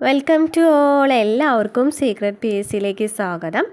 Welcome to all എല്ലാവർക്കും secret P S സിയിലേക്ക് സ്വാഗതം.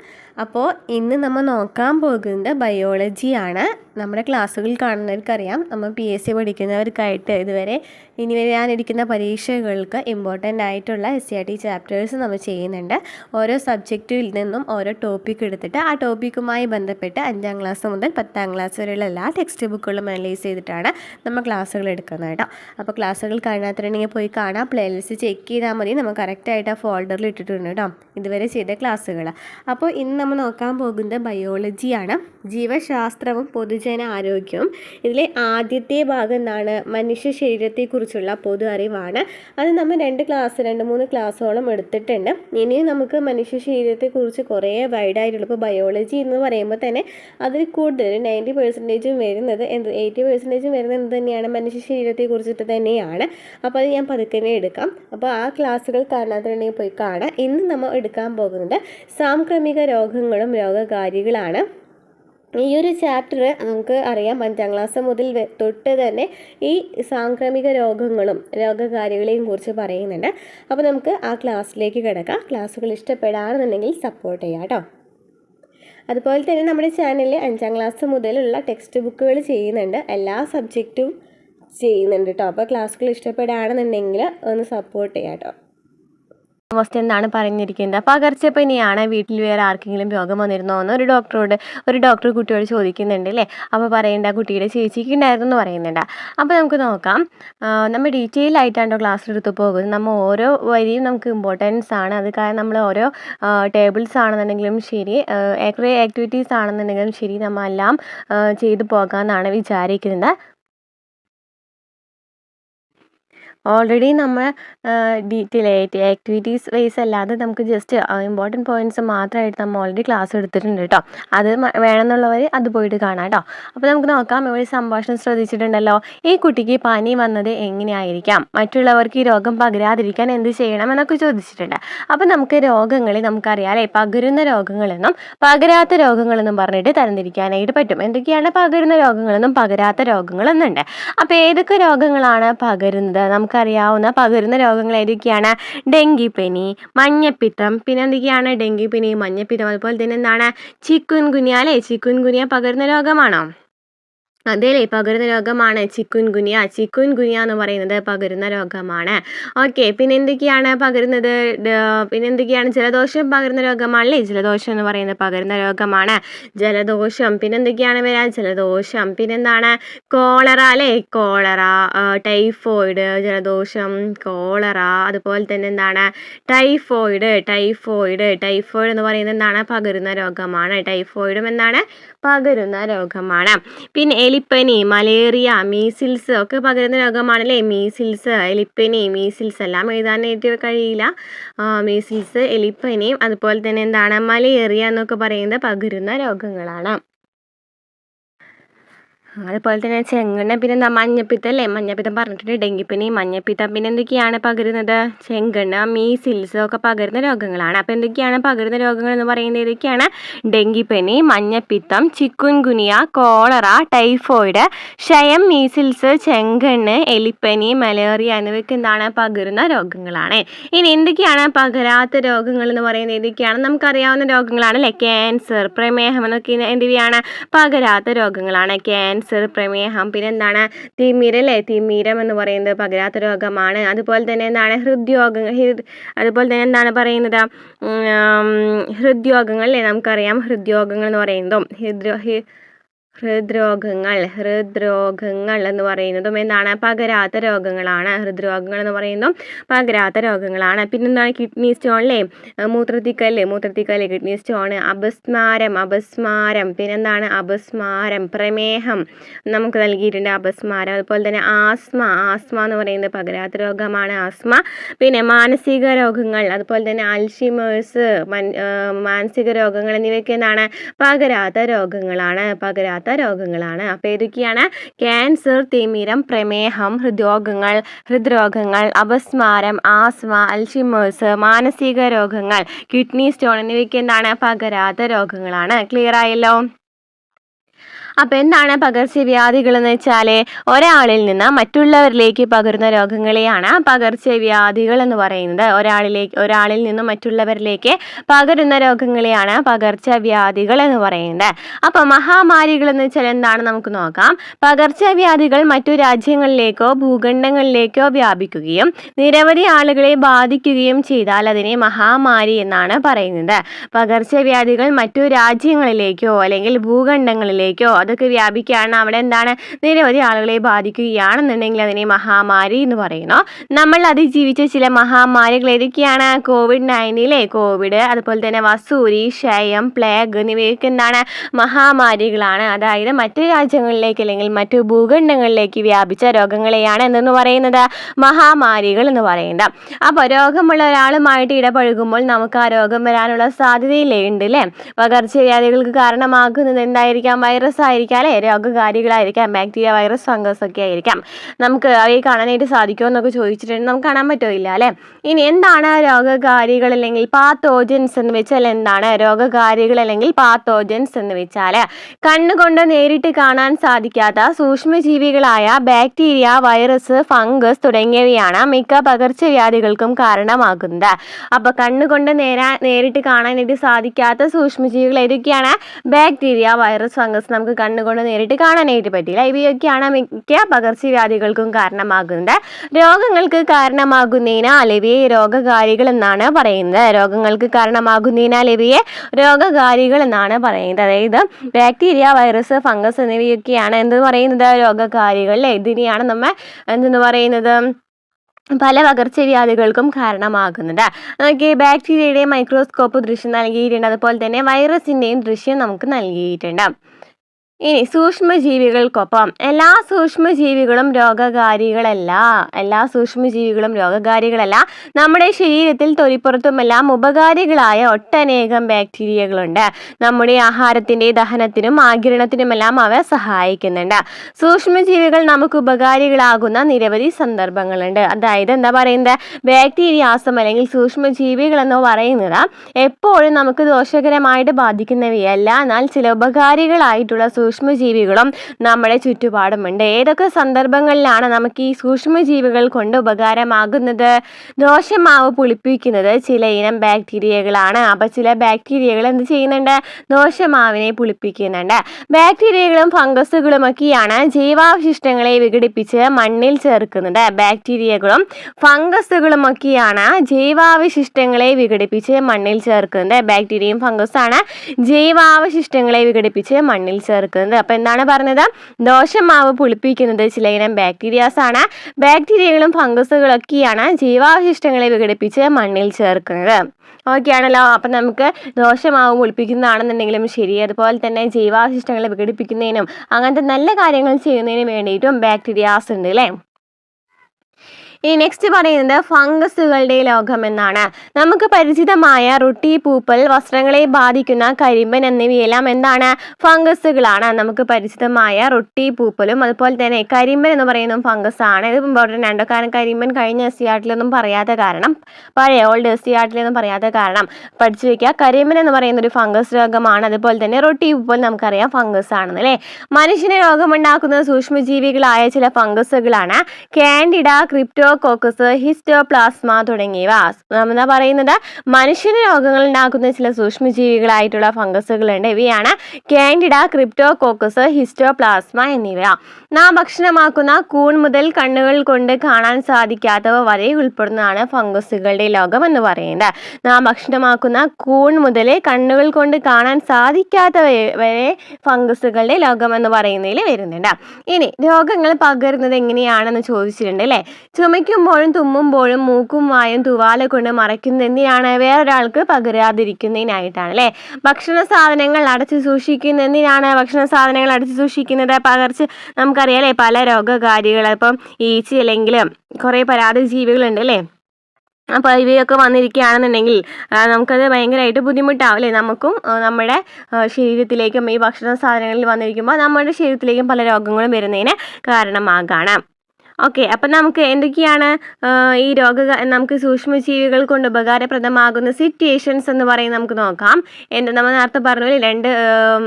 അപ്പോൾ ഇന്ന് നമ്മൾ നോക്കാൻ പോകുന്നത് ബയോളജിയാണ് നമ്മുടെ ക്ലാസ്സുകൾ കാണുന്നവർക്കറിയാം. നമ്മൾ പി എസ് സി പഠിക്കുന്നവർക്കായിട്ട് ഇതുവരെ ഇനി വരാനിരിക്കുന്ന പരീക്ഷകൾക്ക് ഇമ്പോർട്ടന്റ് ആയിട്ടുള്ള S C R T chapters നമ്മൾ ചെയ്യുന്നുണ്ട്. ഓരോ സബ്ജക്റ്റിൽ നിന്നും ഓരോ ടോപ്പിക് എടുത്തിട്ട് ആ ടോപ്പിക്കുമായി ബന്ധപ്പെട്ട് അഞ്ചാം ക്ലാസ് മുതൽ പത്താം ക്ലാസ് വരെയുള്ള എല്ലാ ടെക്സ്റ്റ് ബുക്കുകളും അനലൈസ് ചെയ്തിട്ടാണ് നമ്മൾ ക്ലാസ്സുകൾ എടുക്കുന്നത് കേട്ടോ. അപ്പോൾ ക്ലാസ്സുകൾ കാണാത്തിട്ടുണ്ടെങ്കിൽ പോയി കാണാം. പ്ലേലിസ്റ്റ് ചെക്ക് ചെയ്താൽ മതി. നമ്മൾ കറക്റ്റായിട്ട് ആ ഫോൾഡറിൽ ഇട്ടിട്ടുണ്ട് കേട്ടോ. ഇതുവരെ ചെയ്ത ക്ലാസ്സുകൾ അപ്പോൾ ഇന്ന് നമ്മൾ നോക്കാൻ പോകുന്നത് ബയോളജിയാണ് ജീവശാസ്ത്രവും പൊതുജന ആരോഗ്യവും. ഇതിലെ ആദ്യത്തെ ഭാഗം എന്താണ്? മനുഷ്യ ശരീരത്തെക്കുറിച്ചുള്ള പൊതു അറിവാണ്. അത് നമ്മൾ രണ്ട് ക്ലാസ് രണ്ട് മൂന്ന് ക്ലാസ്സോളം എടുത്തിട്ടുണ്ട്. ഇനി നമുക്ക് മനുഷ്യ ശരീരത്തെക്കുറിച്ച് കുറേ വൈഡായിട്ടുള്ള ഇപ്പോൾ ബയോളജി എന്ന് പറയുമ്പോൾ തന്നെ അതിൽ കൂടുതൽ നയന്റി പെർസെന്റേജും വരുന്നത് എന്ത് എയ്റ്റി പെർസെന്റേജും വരുന്നത് എന്ത് തന്നെയാണ്? മനുഷ്യ ശരീരത്തെക്കുറിച്ചിട്ട് തന്നെയാണ്. അപ്പോൾ അത് ഞാൻ പതുക്കനെ എടുക്കാം. അപ്പോൾ ആ ക്ലാസ്സുകൾ കാണാത്തുണ്ടെങ്കിൽ പോയി കാണാം. ഇന്ന് നമ്മൾ എടുക്കാൻ പോകുന്നത് സാംക്രമിക രോഗങ്ങളും രോഗകാരികളാണ്. ഈ ഒരു ചാപ്റ്റർ നമുക്ക് അറിയാം അഞ്ചാം ക്ലാസ് മുതൽ തൊട്ട് തന്നെ ഈ സാംക്രമിക രോഗങ്ങളും രോഗകാരികളെയും കുറിച്ച് പറയുന്നുണ്ട്. അപ്പോൾ നമുക്ക് ആ ക്ലാസ്സിലേക്ക് കിടക്കാം. ക്ലാസ്സുകൾ ഇഷ്ടപ്പെടാണെന്നുണ്ടെങ്കിൽ സപ്പോർട്ട് ചെയ്യാം കേട്ടോ. അതുപോലെ തന്നെ നമ്മുടെ ചാനലിൽ അഞ്ചാം ക്ലാസ് മുതലുള്ള ടെക്സ്റ്റ് ബുക്കുകൾ ചെയ്യുന്നുണ്ട്. എല്ലാ സബ്ജക്റ്റും ചെയ്യുന്നുണ്ട് കേട്ടോ. അപ്പോൾ ക്ലാസ്സുകൾ ഇഷ്ടപ്പെടുകയാണെന്നുണ്ടെങ്കിൽ ഒന്ന് സപ്പോർട്ട് ചെയ്യാം കേട്ടോ. ഫസ്റ്റ് എന്താണ് പറഞ്ഞിരിക്കുന്നത്. പകർച്ചപ്പനിയാണ് വീട്ടിൽ വേറെ ആർക്കെങ്കിലും രോഗം വന്നിരുന്നോ എന്ന് ഒരു ഡോക്ടറോട് ഒരു ഡോക്ടർ കുട്ടിയോട് ചോദിക്കുന്നുണ്ട് അല്ലേ? അപ്പോൾ പറയേണ്ട കുട്ടിയുടെ ചേച്ചിക്ക് ഉണ്ടായിരുന്നു എന്ന് പറയുന്നുണ്ട്. അപ്പോൾ നമുക്ക് നോക്കാം. നമ്മൾ ഡീറ്റെയിൽ ആയിട്ടാണ് ക്ലാസ് എടുത്ത് പോകുന്നത്? നമ്മൾ ഓരോ വരിയും നമുക്ക് ഇമ്പോർട്ടൻസ് ആണ്. അത് കാരണം നമ്മൾ ഓരോ ടേബിൾസ് ആണെന്നുണ്ടെങ്കിലും ശരി കുറേ ആക്ടിവിറ്റീസ് ആണെന്നുണ്ടെങ്കിലും ശരി നമ്മളെല്ലാം ചെയ്തു പോകാമെന്നാണ് വിചാരിക്കുന്നത്. ഓൾറെഡി നമ്മൾ ഡീറ്റെയിൽ ആയിട്ട് ആക്ടിവിറ്റീസ് വൈസ് അല്ലാതെ നമുക്ക് ജസ്റ്റ് ഇമ്പോർട്ടന്റ് പോയിന്റ്സ് മാത്രമായിട്ട് നമ്മൾ ഓൾറെഡി ക്ലാസ് എടുത്തിട്ടുണ്ട് കേട്ടോ അത് വേണമെന്നുള്ളവർ അത് പോയിട്ട് കാണാം കേട്ടോ അപ്പോൾ നമുക്ക് നോക്കാം ഇവിടെ സംഭാഷണം ശ്രദ്ധിച്ചിട്ടുണ്ടല്ലോ. ഈ കുട്ടിക്ക് പനി വന്നത് എങ്ങനെയായിരിക്കാം? മറ്റുള്ളവർക്ക് ഈ രോഗം പകരാതിരിക്കാൻ എന്ത് ചെയ്യണം എന്നൊക്കെ ചോദിച്ചിട്ടുണ്ട്. അപ്പോൾ നമുക്ക് രോഗങ്ങളെ നമുക്കറിയാം നമുക്കറിയാലേ പകരുന്ന രോഗങ്ങളെന്നും പകരാത്ത രോഗങ്ങളെന്നും പറഞ്ഞിട്ട് തരംതിരിക്കാനായിട്ട് പറ്റും. എന്തൊക്കെയാണ് പകരുന്ന രോഗങ്ങളെന്നും പകരാത്ത രോഗങ്ങളെന്നുണ്ട്. അപ്പോൾ ഏതൊക്കെ രോഗങ്ങളാണ് പകരുന്നത്? നമുക്കറിയാവുന്ന പകരുന്ന രോഗങ്ങൾ ഏതൊക്കെയാണ് ഡെങ്കിപ്പനി മഞ്ഞപ്പിത്തം പിന്നെ എന്തൊക്കെയാണ്? ഡെങ്കിപ്പനി മഞ്ഞപ്പിത്തം അതുപോലെ തന്നെ എന്താണ്? ചിക്കുൻ ഗുനിയ അല്ലേ? ചിക്കുൻ ഗുനിയ പകരുന്ന രോഗമാണോ? അതേലേ പകരുന്ന രോഗമാണ് ചിക്കുൻ ഗുനിയ ചിക്കുൻ ഗുനിയ എന്ന് പറയുന്നത് പകരുന്ന രോഗമാണ്. ഓക്കെ പിന്നെ എന്തൊക്കെയാണ് പകരുന്നത്? പിന്നെ എന്തൊക്കെയാണ് ജലദോഷം പകരുന്ന രോഗമാണല്ലേ? ജലദോഷം എന്ന് പറയുന്നത് പകരുന്ന രോഗമാണ്. ജലദോഷം. പിന്നെ എന്തൊക്കെയാണ് വരാൻ ജലദോഷം. പിന്നെന്താണ്? കോളറ അല്ലേ? കോളറ ടൈഫോയിഡ് ജലദോഷം കോളറ അതുപോലെ തന്നെ എന്താണ്? Typhoid typhoid. ടൈഫോയിഡ് എന്ന് പറയുന്നത് എന്താണ്? പകരുന്ന രോഗമാണ്. ടൈഫോയിഡും എന്താണ്? പകരുന്ന രോഗമാണ്. പിന്നെ എലിപ്പനി മലേറിയ മീസിൽസ് ഒക്കെ പകരുന്ന രോഗമാണല്ലേ? മീസിൽസ് എലിപ്പനി മീസിൽസ് എല്ലാം എഴുതാനായിട്ട് കഴിയില്ല. മീസിൽസ് എലിപ്പനി അതുപോലെ തന്നെ എന്താണ്? മലേറിയ എന്നൊക്കെ പറയുന്നത് പകരുന്ന രോഗങ്ങളാണ്. അതുപോലെ തന്നെ ചെങ്കണ്ണ പിന്നെ മഞ്ഞപ്പിത്തം അല്ലേ? മഞ്ഞപ്പിത്തം പറഞ്ഞിട്ടുണ്ട്. ഡെങ്കിപ്പനി മഞ്ഞപ്പിത്തം പിന്നെ എന്തൊക്കെയാണ് പകരുന്നത്? ചെങ്കണ്ണ മീസിൽസ് ഒക്കെ പകരുന്ന രോഗങ്ങളാണ്. അപ്പോൾ എന്തൊക്കെയാണ് പകരുന്ന രോഗങ്ങൾ എന്ന് പറയുന്നത്? ഏതൊക്കെയാണ് ഡെങ്കിപ്പനി മഞ്ഞപ്പിത്തം ചിക്കുൻ ഗുനിയ കോളറ ടൈഫോയിഡ് ക്ഷയം മീസിൽസ് ചെങ്കണ്ണ് എലിപ്പനി മലേറിയ എന്നിവയ്ക്ക് എന്താണ് പകരുന്ന രോഗങ്ങളാണ്. ഇനി എന്തൊക്കെയാണ് പകരാത്ത രോഗങ്ങൾ എന്ന് പറയുന്നത്? ഏതൊക്കെയാണ് നമുക്കറിയാവുന്ന രോഗങ്ങളാണ് അല്ലേ? ക്യാൻസർ പ്രമേഹം എന്നൊക്കെ എന്തിവയാണ്? പകരാത്ത രോഗങ്ങളാണ്. ക്യാൻസർ പ്രമേഹം. പിന്നെ എന്താണ്? തിമിരം എന്ന് പറയുന്നത് പകരാത്ത രോഗമാണ്. അതുപോലെ തന്നെ എന്താണ്? ഹൃദ്രോഗങ്ങൾ അതുപോലെ തന്നെ എന്താണ് പറയുന്നത്? ഹൃദ്രോഗങ്ങൾ അല്ലേ? നമുക്കറിയാം. ഹൃദ്രോഗങ്ങൾ എന്ന് പറയുന്നതും. ഹൃദ്രോ ഹൃദ്രോഗങ്ങൾ ഹൃദ്രോഗങ്ങൾ എന്ന് പറയുന്നതും എന്താണ്? പകരാത്ത രോഗങ്ങളാണ്. ഹൃദ്രോഗങ്ങൾ എന്ന് പറയുന്നതും പകരാത്ത രോഗങ്ങളാണ്. പിന്നെന്താണ് കിഡ്നി സ്റ്റോൺ അല്ലേ മൂത്രത്തിക്കല്ല് മൂത്രത്തിക്കല്ല് കിഡ്നി സ്റ്റോൺ അപസ്മാരം അപസ്മാരം. പിന്നെന്താണ് അപസ്മാരം പ്രമേഹം. നമുക്ക് നൽകിയിട്ടുണ്ട് അപസ്മാരം. അതുപോലെ തന്നെ ആസ്മ. ആസ്മ എന്ന് പറയുന്നത് പകരാത്ത രോഗമാണ്. ആസ്മ. പിന്നെ മാനസിക രോഗങ്ങൾ. അതുപോലെ തന്നെ അൽഷിമേഴ്സ് മാനസിക രോഗങ്ങൾ എന്നിവയൊക്കെ എന്താണ്? പകരാത്ത രോഗങ്ങളാണ്. പകരാത്ത രോഗങ്ങളാണ്. അപ്പോൾ ഏതൊക്കെയാണ് ക്യാൻസർ തിമിരം പ്രമേഹം ഹൃദ്രോഗങ്ങൾ ഹൃദ്രോഗങ്ങൾ അപസ്മാരം ആസ്മ അൽഷിമേഴ്സ് മാനസിക രോഗങ്ങൾ കിഡ്നി സ്റ്റോൺ എന്നിവയ്ക്ക് എന്താണ് പകരാത്ത രോഗങ്ങളാണ്. ക്ലിയർ ആയല്ലോ? അപ്പോൾ എന്താണ് പകർച്ചവ്യാധികൾ എന്ന് വെച്ചാൽ ഒരാളിൽ നിന്ന് മറ്റുള്ളവരിലേക്ക് പകരുന്ന രോഗങ്ങളെയാണ് പകർച്ചവ്യാധികൾ എന്ന് പറയുന്നത്. ഒരാളിലേക്ക് ഒരാളിൽ നിന്ന് മറ്റുള്ളവരിലേക്ക് പകരുന്ന രോഗങ്ങളെയാണ് പകർച്ചവ്യാധികൾ എന്ന് പറയുന്നത്. അപ്പോൾ മഹാമാരികൾ എന്ന് വെച്ചാൽ എന്താണ് നമുക്ക് നോക്കാം. പകർച്ചവ്യാധികൾ മറ്റു രാജ്യങ്ങളിലേക്കോ ഭൂഖണ്ഡങ്ങളിലേക്കോ വ്യാപിക്കുകയും നിരവധി ആളുകളെ ബാധിക്കുകയും ചെയ്താൽ അതിനെ മഹാമാരി എന്നാണ് പറയുന്നത്. പകർച്ചവ്യാധികൾ മറ്റു രാജ്യങ്ങളിലേക്കോ അല്ലെങ്കിൽ ഭൂഖണ്ഡങ്ങളിലേക്കോ അതൊക്കെ വ്യാപിക്കുകയാണ് അവിടെ എന്താണ് നിരവധി ആളുകളെ ബാധിക്കുകയാണെന്നുണ്ടെങ്കിൽ അതിനെ മഹാമാരി എന്ന് പറയുന്നു. നമ്മൾ അതിജീവിച്ച ചില മഹാമാരികൾ ഏതൊക്കെയാണ്? കോവിഡ് നയന്റീനിലെ കോവിഡ് അതുപോലെ തന്നെ വസൂരി ക്ഷയം പ്ലേഗ് എന്നിവയൊക്കെ എന്താണ് മഹാമാരികളാണ്. അതായത് മറ്റ് രാജ്യങ്ങളിലേക്ക് അല്ലെങ്കിൽ മറ്റു ഭൂഖണ്ഡങ്ങളിലേക്ക് വ്യാപിച്ച രോഗങ്ങളെയാണ് എന്തെന്ന് പറയുന്നത്? മഹാമാരികൾ എന്ന് പറയുന്നത്. അപ്പോൾ രോഗമുള്ള ഒരാളുമായിട്ട് ഇടപഴകുമ്പോൾ നമുക്ക് ആ രോഗം വരാനുള്ള സാധ്യതയില്ലേ? ഉണ്ട് അല്ലേ പകർച്ചവ്യാധികൾക്ക് കാരണമാകുന്നത് എന്തായിരിക്കാം? വൈറസ് അല്ലേ? രോഗകാരികളായിരിക്കാം ബാക്ടീരിയ വൈറസ് ഫംഗസ് ഒക്കെ ആയിരിക്കാം. നമുക്ക് അവയെ കാണാനായിട്ട് സാധിക്കുമോ എന്നൊക്കെ ചോദിച്ചിട്ടുണ്ടെങ്കിൽ നമുക്ക് കാണാൻ പറ്റില്ല അല്ലേ? ഇനി എന്താണ് രോഗകാരികൾ അല്ലെങ്കിൽ പാത്തോജൻസ് എന്ന് വെച്ചാൽ എന്താണ്? രോഗകാരികൾ അല്ലെങ്കിൽ പാത്തോജൻസ് എന്ന് വെച്ചാൽ കണ്ണുകൊണ്ട് നേരിട്ട് കാണാൻ സാധിക്കാത്ത സൂക്ഷ്മജീവികളായ ബാക്ടീരിയ വൈറസ് ഫംഗസ് തുടങ്ങിയവയാണ് മിക്ക പകർച്ചവ്യാധികൾക്കും കാരണമാകുന്നത്. അപ്പോൾ കണ്ണുകൊണ്ട് നേരാ നേരിട്ട് കാണാനായിട്ട് സാധിക്കാത്ത സൂക്ഷ്മജീവികൾ ഏതൊക്കെയാണ്? ബാക്ടീരിയ വൈറസ് ഫംഗസ് നമുക്ക് കണ്ണുകൊണ്ട് നേരിട്ട് കാണാനായിട്ട് പറ്റില്ല ഇവയൊക്കെയാണ് മിക്ക പകർച്ചവ്യാധികൾക്കും കാരണമാകുന്നത്. രോഗങ്ങൾക്ക് കാരണമാകുന്നതിനാൽ ഇവയെ രോഗകാരികൾ എന്നാണ് പറയുന്നത്. രോഗങ്ങൾക്ക് കാരണമാകുന്നതിനാൽ ഇവയെ രോഗകാരികൾ എന്നാണ് പറയുന്നത്. അതായത് ബാക്ടീരിയ വൈറസ് ഫംഗസ് എന്നിവയൊക്കെയാണ് എന്ത് പറയുന്നത് രോഗകാരികൾ. ഇതിനെയാണ് നമ്മൾ എന്തെന്ന് പറയുന്നത് പല പകർച്ചവ്യാധികൾക്കും കാരണമാകുന്നുണ്ട് നമുക്ക് ബാക്ടീരിയയുടെയും മൈക്രോസ്കോപ്പ് ദൃശ്യം നൽകിയിട്ടുണ്ട്. അതുപോലെ തന്നെ വൈറസിന്റെയും ദൃശ്യം നമുക്ക് നൽകിയിട്ടുണ്ട്. ഇനി സൂക്ഷ്മജീവികൾക്കൊപ്പം എല്ലാ സൂക്ഷ്മജീവികളും രോഗകാരികളല്ല. എല്ലാ സൂക്ഷ്മജീവികളും രോഗകാരികളല്ല. നമ്മുടെ ശരീരത്തിൽ തൊലിപ്പുറത്തുമെല്ലാം ഉപകാരികളായ ഒട്ടനേകം ബാക്ടീരിയകളുണ്ട്. നമ്മുടെ ആഹാരത്തിന്റെ ദഹനത്തിനും ആകിരണത്തിനുമെല്ലാം അവ സഹായിക്കുന്നുണ്ട്. സൂക്ഷ്മജീവികൾ നമുക്ക് ഉപകാരികളാകുന്ന നിരവധി സന്ദർഭങ്ങളുണ്ട്. അതായത് എന്താ പറയുന്നത്? ബാക്ടീരിയാസം അല്ലെങ്കിൽ സൂക്ഷ്മജീവികൾ എന്ന് പറയുന്നത് എപ്പോഴും നമുക്ക് ദോഷകരമായിട്ട് ബാധിക്കുന്നവയല്ല. എന്നാൽ ചില ഉപകാരികളായിട്ടുള്ള സൂക്ഷ്മജീവികളും നമ്മുടെ ചുറ്റുപാടുമുണ്ട്. ഏതൊക്കെ സന്ദർഭങ്ങളിലാണ് നമുക്ക് ഈ സൂക്ഷ്മജീവികൾ കൊണ്ട് ഉപകാരമാകുന്നത്? ദോഷമാവ് പുളിപ്പിക്കുന്നത് ചില ഇനം ബാക്ടീരിയകളാണ്. അപ്പോൾ ചില ബാക്ടീരിയകൾ എന്ത് ചെയ്യുന്നുണ്ട്? ദോഷമാവിനെ പുളിപ്പിക്കുന്നുണ്ട്. ബാക്ടീരിയകളും ഫംഗസുകളും ഒക്കെയാണ് ജൈവാവശിഷ്ടങ്ങളെ വിഘടിപ്പിച്ച് മണ്ണിൽ ചേർക്കുന്നത്. ബാക്ടീരിയകളും ഫംഗസുകളും ഒക്കെയാണ് ജൈവാവശിഷ്ടങ്ങളെ വിഘടിപ്പിച്ച് മണ്ണിൽ ചേർക്കുന്നത്. ബാക്ടീരിയയും ഫംഗസാണ് ജൈവാവശിഷ്ടങ്ങളെ വിഘടിപ്പിച്ച് മണ്ണിൽ ചേർക്കുന്നത്. അപ്പോൾ എന്താണ് പറഞ്ഞത്? ദോഷമാവ് പുളിപ്പിക്കുന്നത് ചിലയിനം ബാക്ടീരിയാസ് ആണ്. ബാക്ടീരിയകളും ഫംഗസുകളും ഒക്കെയാണ് ജീവാവശിഷ്ടങ്ങളെ വിഘടിപ്പിച്ച് മണ്ണിൽ ചേർക്കുന്നത്. ഓക്കെ ആണല്ലോ. അപ്പം നമുക്ക് ദോഷമാവ് പുളിപ്പിക്കുന്നതാണെന്നുണ്ടെങ്കിലും ശരി അതുപോലെ തന്നെ ജൈവാവശിഷ്ടങ്ങളെ വിഘടിപ്പിക്കുന്നതിനും അങ്ങനത്തെ നല്ല കാര്യങ്ങൾ ചെയ്യുന്നതിനും വേണ്ടിയിട്ടും ബാക്ടീരിയാസ് ഉണ്ട് അല്ലേ? ഇനി നെക്സ്റ്റ് പറയുന്നത് ഫംഗസുകളുടെ ലോകം എന്നാണ്. നമുക്ക് പരിചിതമായ റൊട്ടി പൂപ്പൽ വസ്ത്രങ്ങളെ ബാധിക്കുന്ന കരിമ്പൻ എന്നിവയെല്ലാം എന്താണ്? ഫംഗസുകളാണ്. നമുക്ക് പരിചിതമായ റൊട്ടി പൂപ്പലും അതുപോലെ തന്നെ കരിമ്പൻ എന്ന് പറയുന്നതും ഫംഗസ് ആണ് ഇത് ഇമ്പോർട്ടന്റ് ആണ് കാരണം കരിമ്പൻ കഴിഞ്ഞ എസ് സി പറയാത്ത കാരണം പഴയ ഓൾഡ് എസ് സി പറയാത്ത കാരണം പഠിച്ചു വെക്കുക. കരിമ്പൻ എന്ന് പറയുന്ന ഒരു ഫംഗസ് രോഗമാണ്. അതുപോലെ തന്നെ റൊട്ടി പൂപ്പൽ നമുക്കറിയാം ഫംഗസ് ആണെന്ന് അല്ലേ? മനുഷ്യന് രോഗമുണ്ടാക്കുന്ന സൂക്ഷ്മജീവികളായ ചില ഫംഗസുകളാണ്. കാൻഡിഡ ക്രിപ്റ്റോ കോക്കസ് ഹിസ്റ്റോപ്ലാസ്മ തുടങ്ങിയവ. എന്താ പറയുന്നത്? മനുഷ്യന് രോഗങ്ങൾ ഉണ്ടാക്കുന്ന ചില സൂക്ഷ്മജീവികളായിട്ടുള്ള ഫംഗസുകളുണ്ട്. ഇവയാണ് കാൻഡിഡ ക്രിപ്റ്റോകോക്കസ് ഹിസ്റ്റോപ്ലാസ്മ എന്നിവ. നാം ഭക്ഷണമാക്കുന്ന കൂൺ മുതൽ കണ്ണുകൾ കൊണ്ട് കാണാൻ സാധിക്കാത്തവ വരെ ഉൾപ്പെടുന്നതാണ് ഫംഗസുകളുടെ ലോകം എന്ന് പറയുന്നത്. നാം ഭക്ഷണമാക്കുന്ന കൂൺ മുതൽ കണ്ണുകൾ കൊണ്ട് കാണാൻ സാധിക്കാത്തവ വരെ ഫംഗസുകളുടെ ലോകം എന്ന് പറയുന്നതിൽ വരുന്നുണ്ട്. ഇനി രോഗങ്ങൾ പകരുന്നത് എങ്ങനെയാണെന്ന് ചോദിച്ചിട്ടുണ്ട് അല്ലേ? ചുമയ്ക്കുമ്പോഴും തുമ്മുമ്പോഴും മൂക്കും വായും തുവാല കൊണ്ട് മറയ്ക്കുന്ന എന്തിനാണ് വേറൊരാൾക്ക് പകരാതിരിക്കുന്നതിനായിട്ടാണ് അല്ലേ? ഭക്ഷണ സാധനങ്ങൾ അടച്ചു സൂക്ഷിക്കുന്ന എന്തിനാണ് ഭക്ഷണ സാധനങ്ങൾ അടച്ചു സൂക്ഷിക്കുന്നത്. പകർച്ച് നമുക്കറിയാം അല്ലേ? പല രോഗകാരികൾ ഇപ്പം ഈച്ച അല്ലെങ്കിൽ കുറേ പരാതി ജീവികളുണ്ട് അല്ലേ? അപ്പോൾ ഇവയൊക്കെ വന്നിരിക്കുകയാണെന്നുണ്ടെങ്കിൽ നമുക്കത് ഭയങ്കരമായിട്ട് ബുദ്ധിമുട്ടാവും അല്ലേ? നമുക്കും നമ്മുടെ ശരീരത്തിലേക്കും ഈ ഭക്ഷണ സാധനങ്ങളിൽ വന്നിരിക്കുമ്പോൾ നമ്മുടെ ശരീരത്തിലേക്കും പല രോഗങ്ങളും വരുന്നതിന് കാരണമാകാണ്. ഓക്കെ അപ്പം നമുക്ക് എന്തൊക്കെയാണ് ഈ രോഗ നമുക്ക് സൂക്ഷ്മജീവികൾ കൊണ്ട് ഉപകാരപ്രദമാകുന്ന സിറ്റുവേഷൻസ് എന്ന് പറയുന്നത് നമുക്ക് നോക്കാം. എന്ത് നമ്മൾ നേരത്തെ പറഞ്ഞു രണ്ട്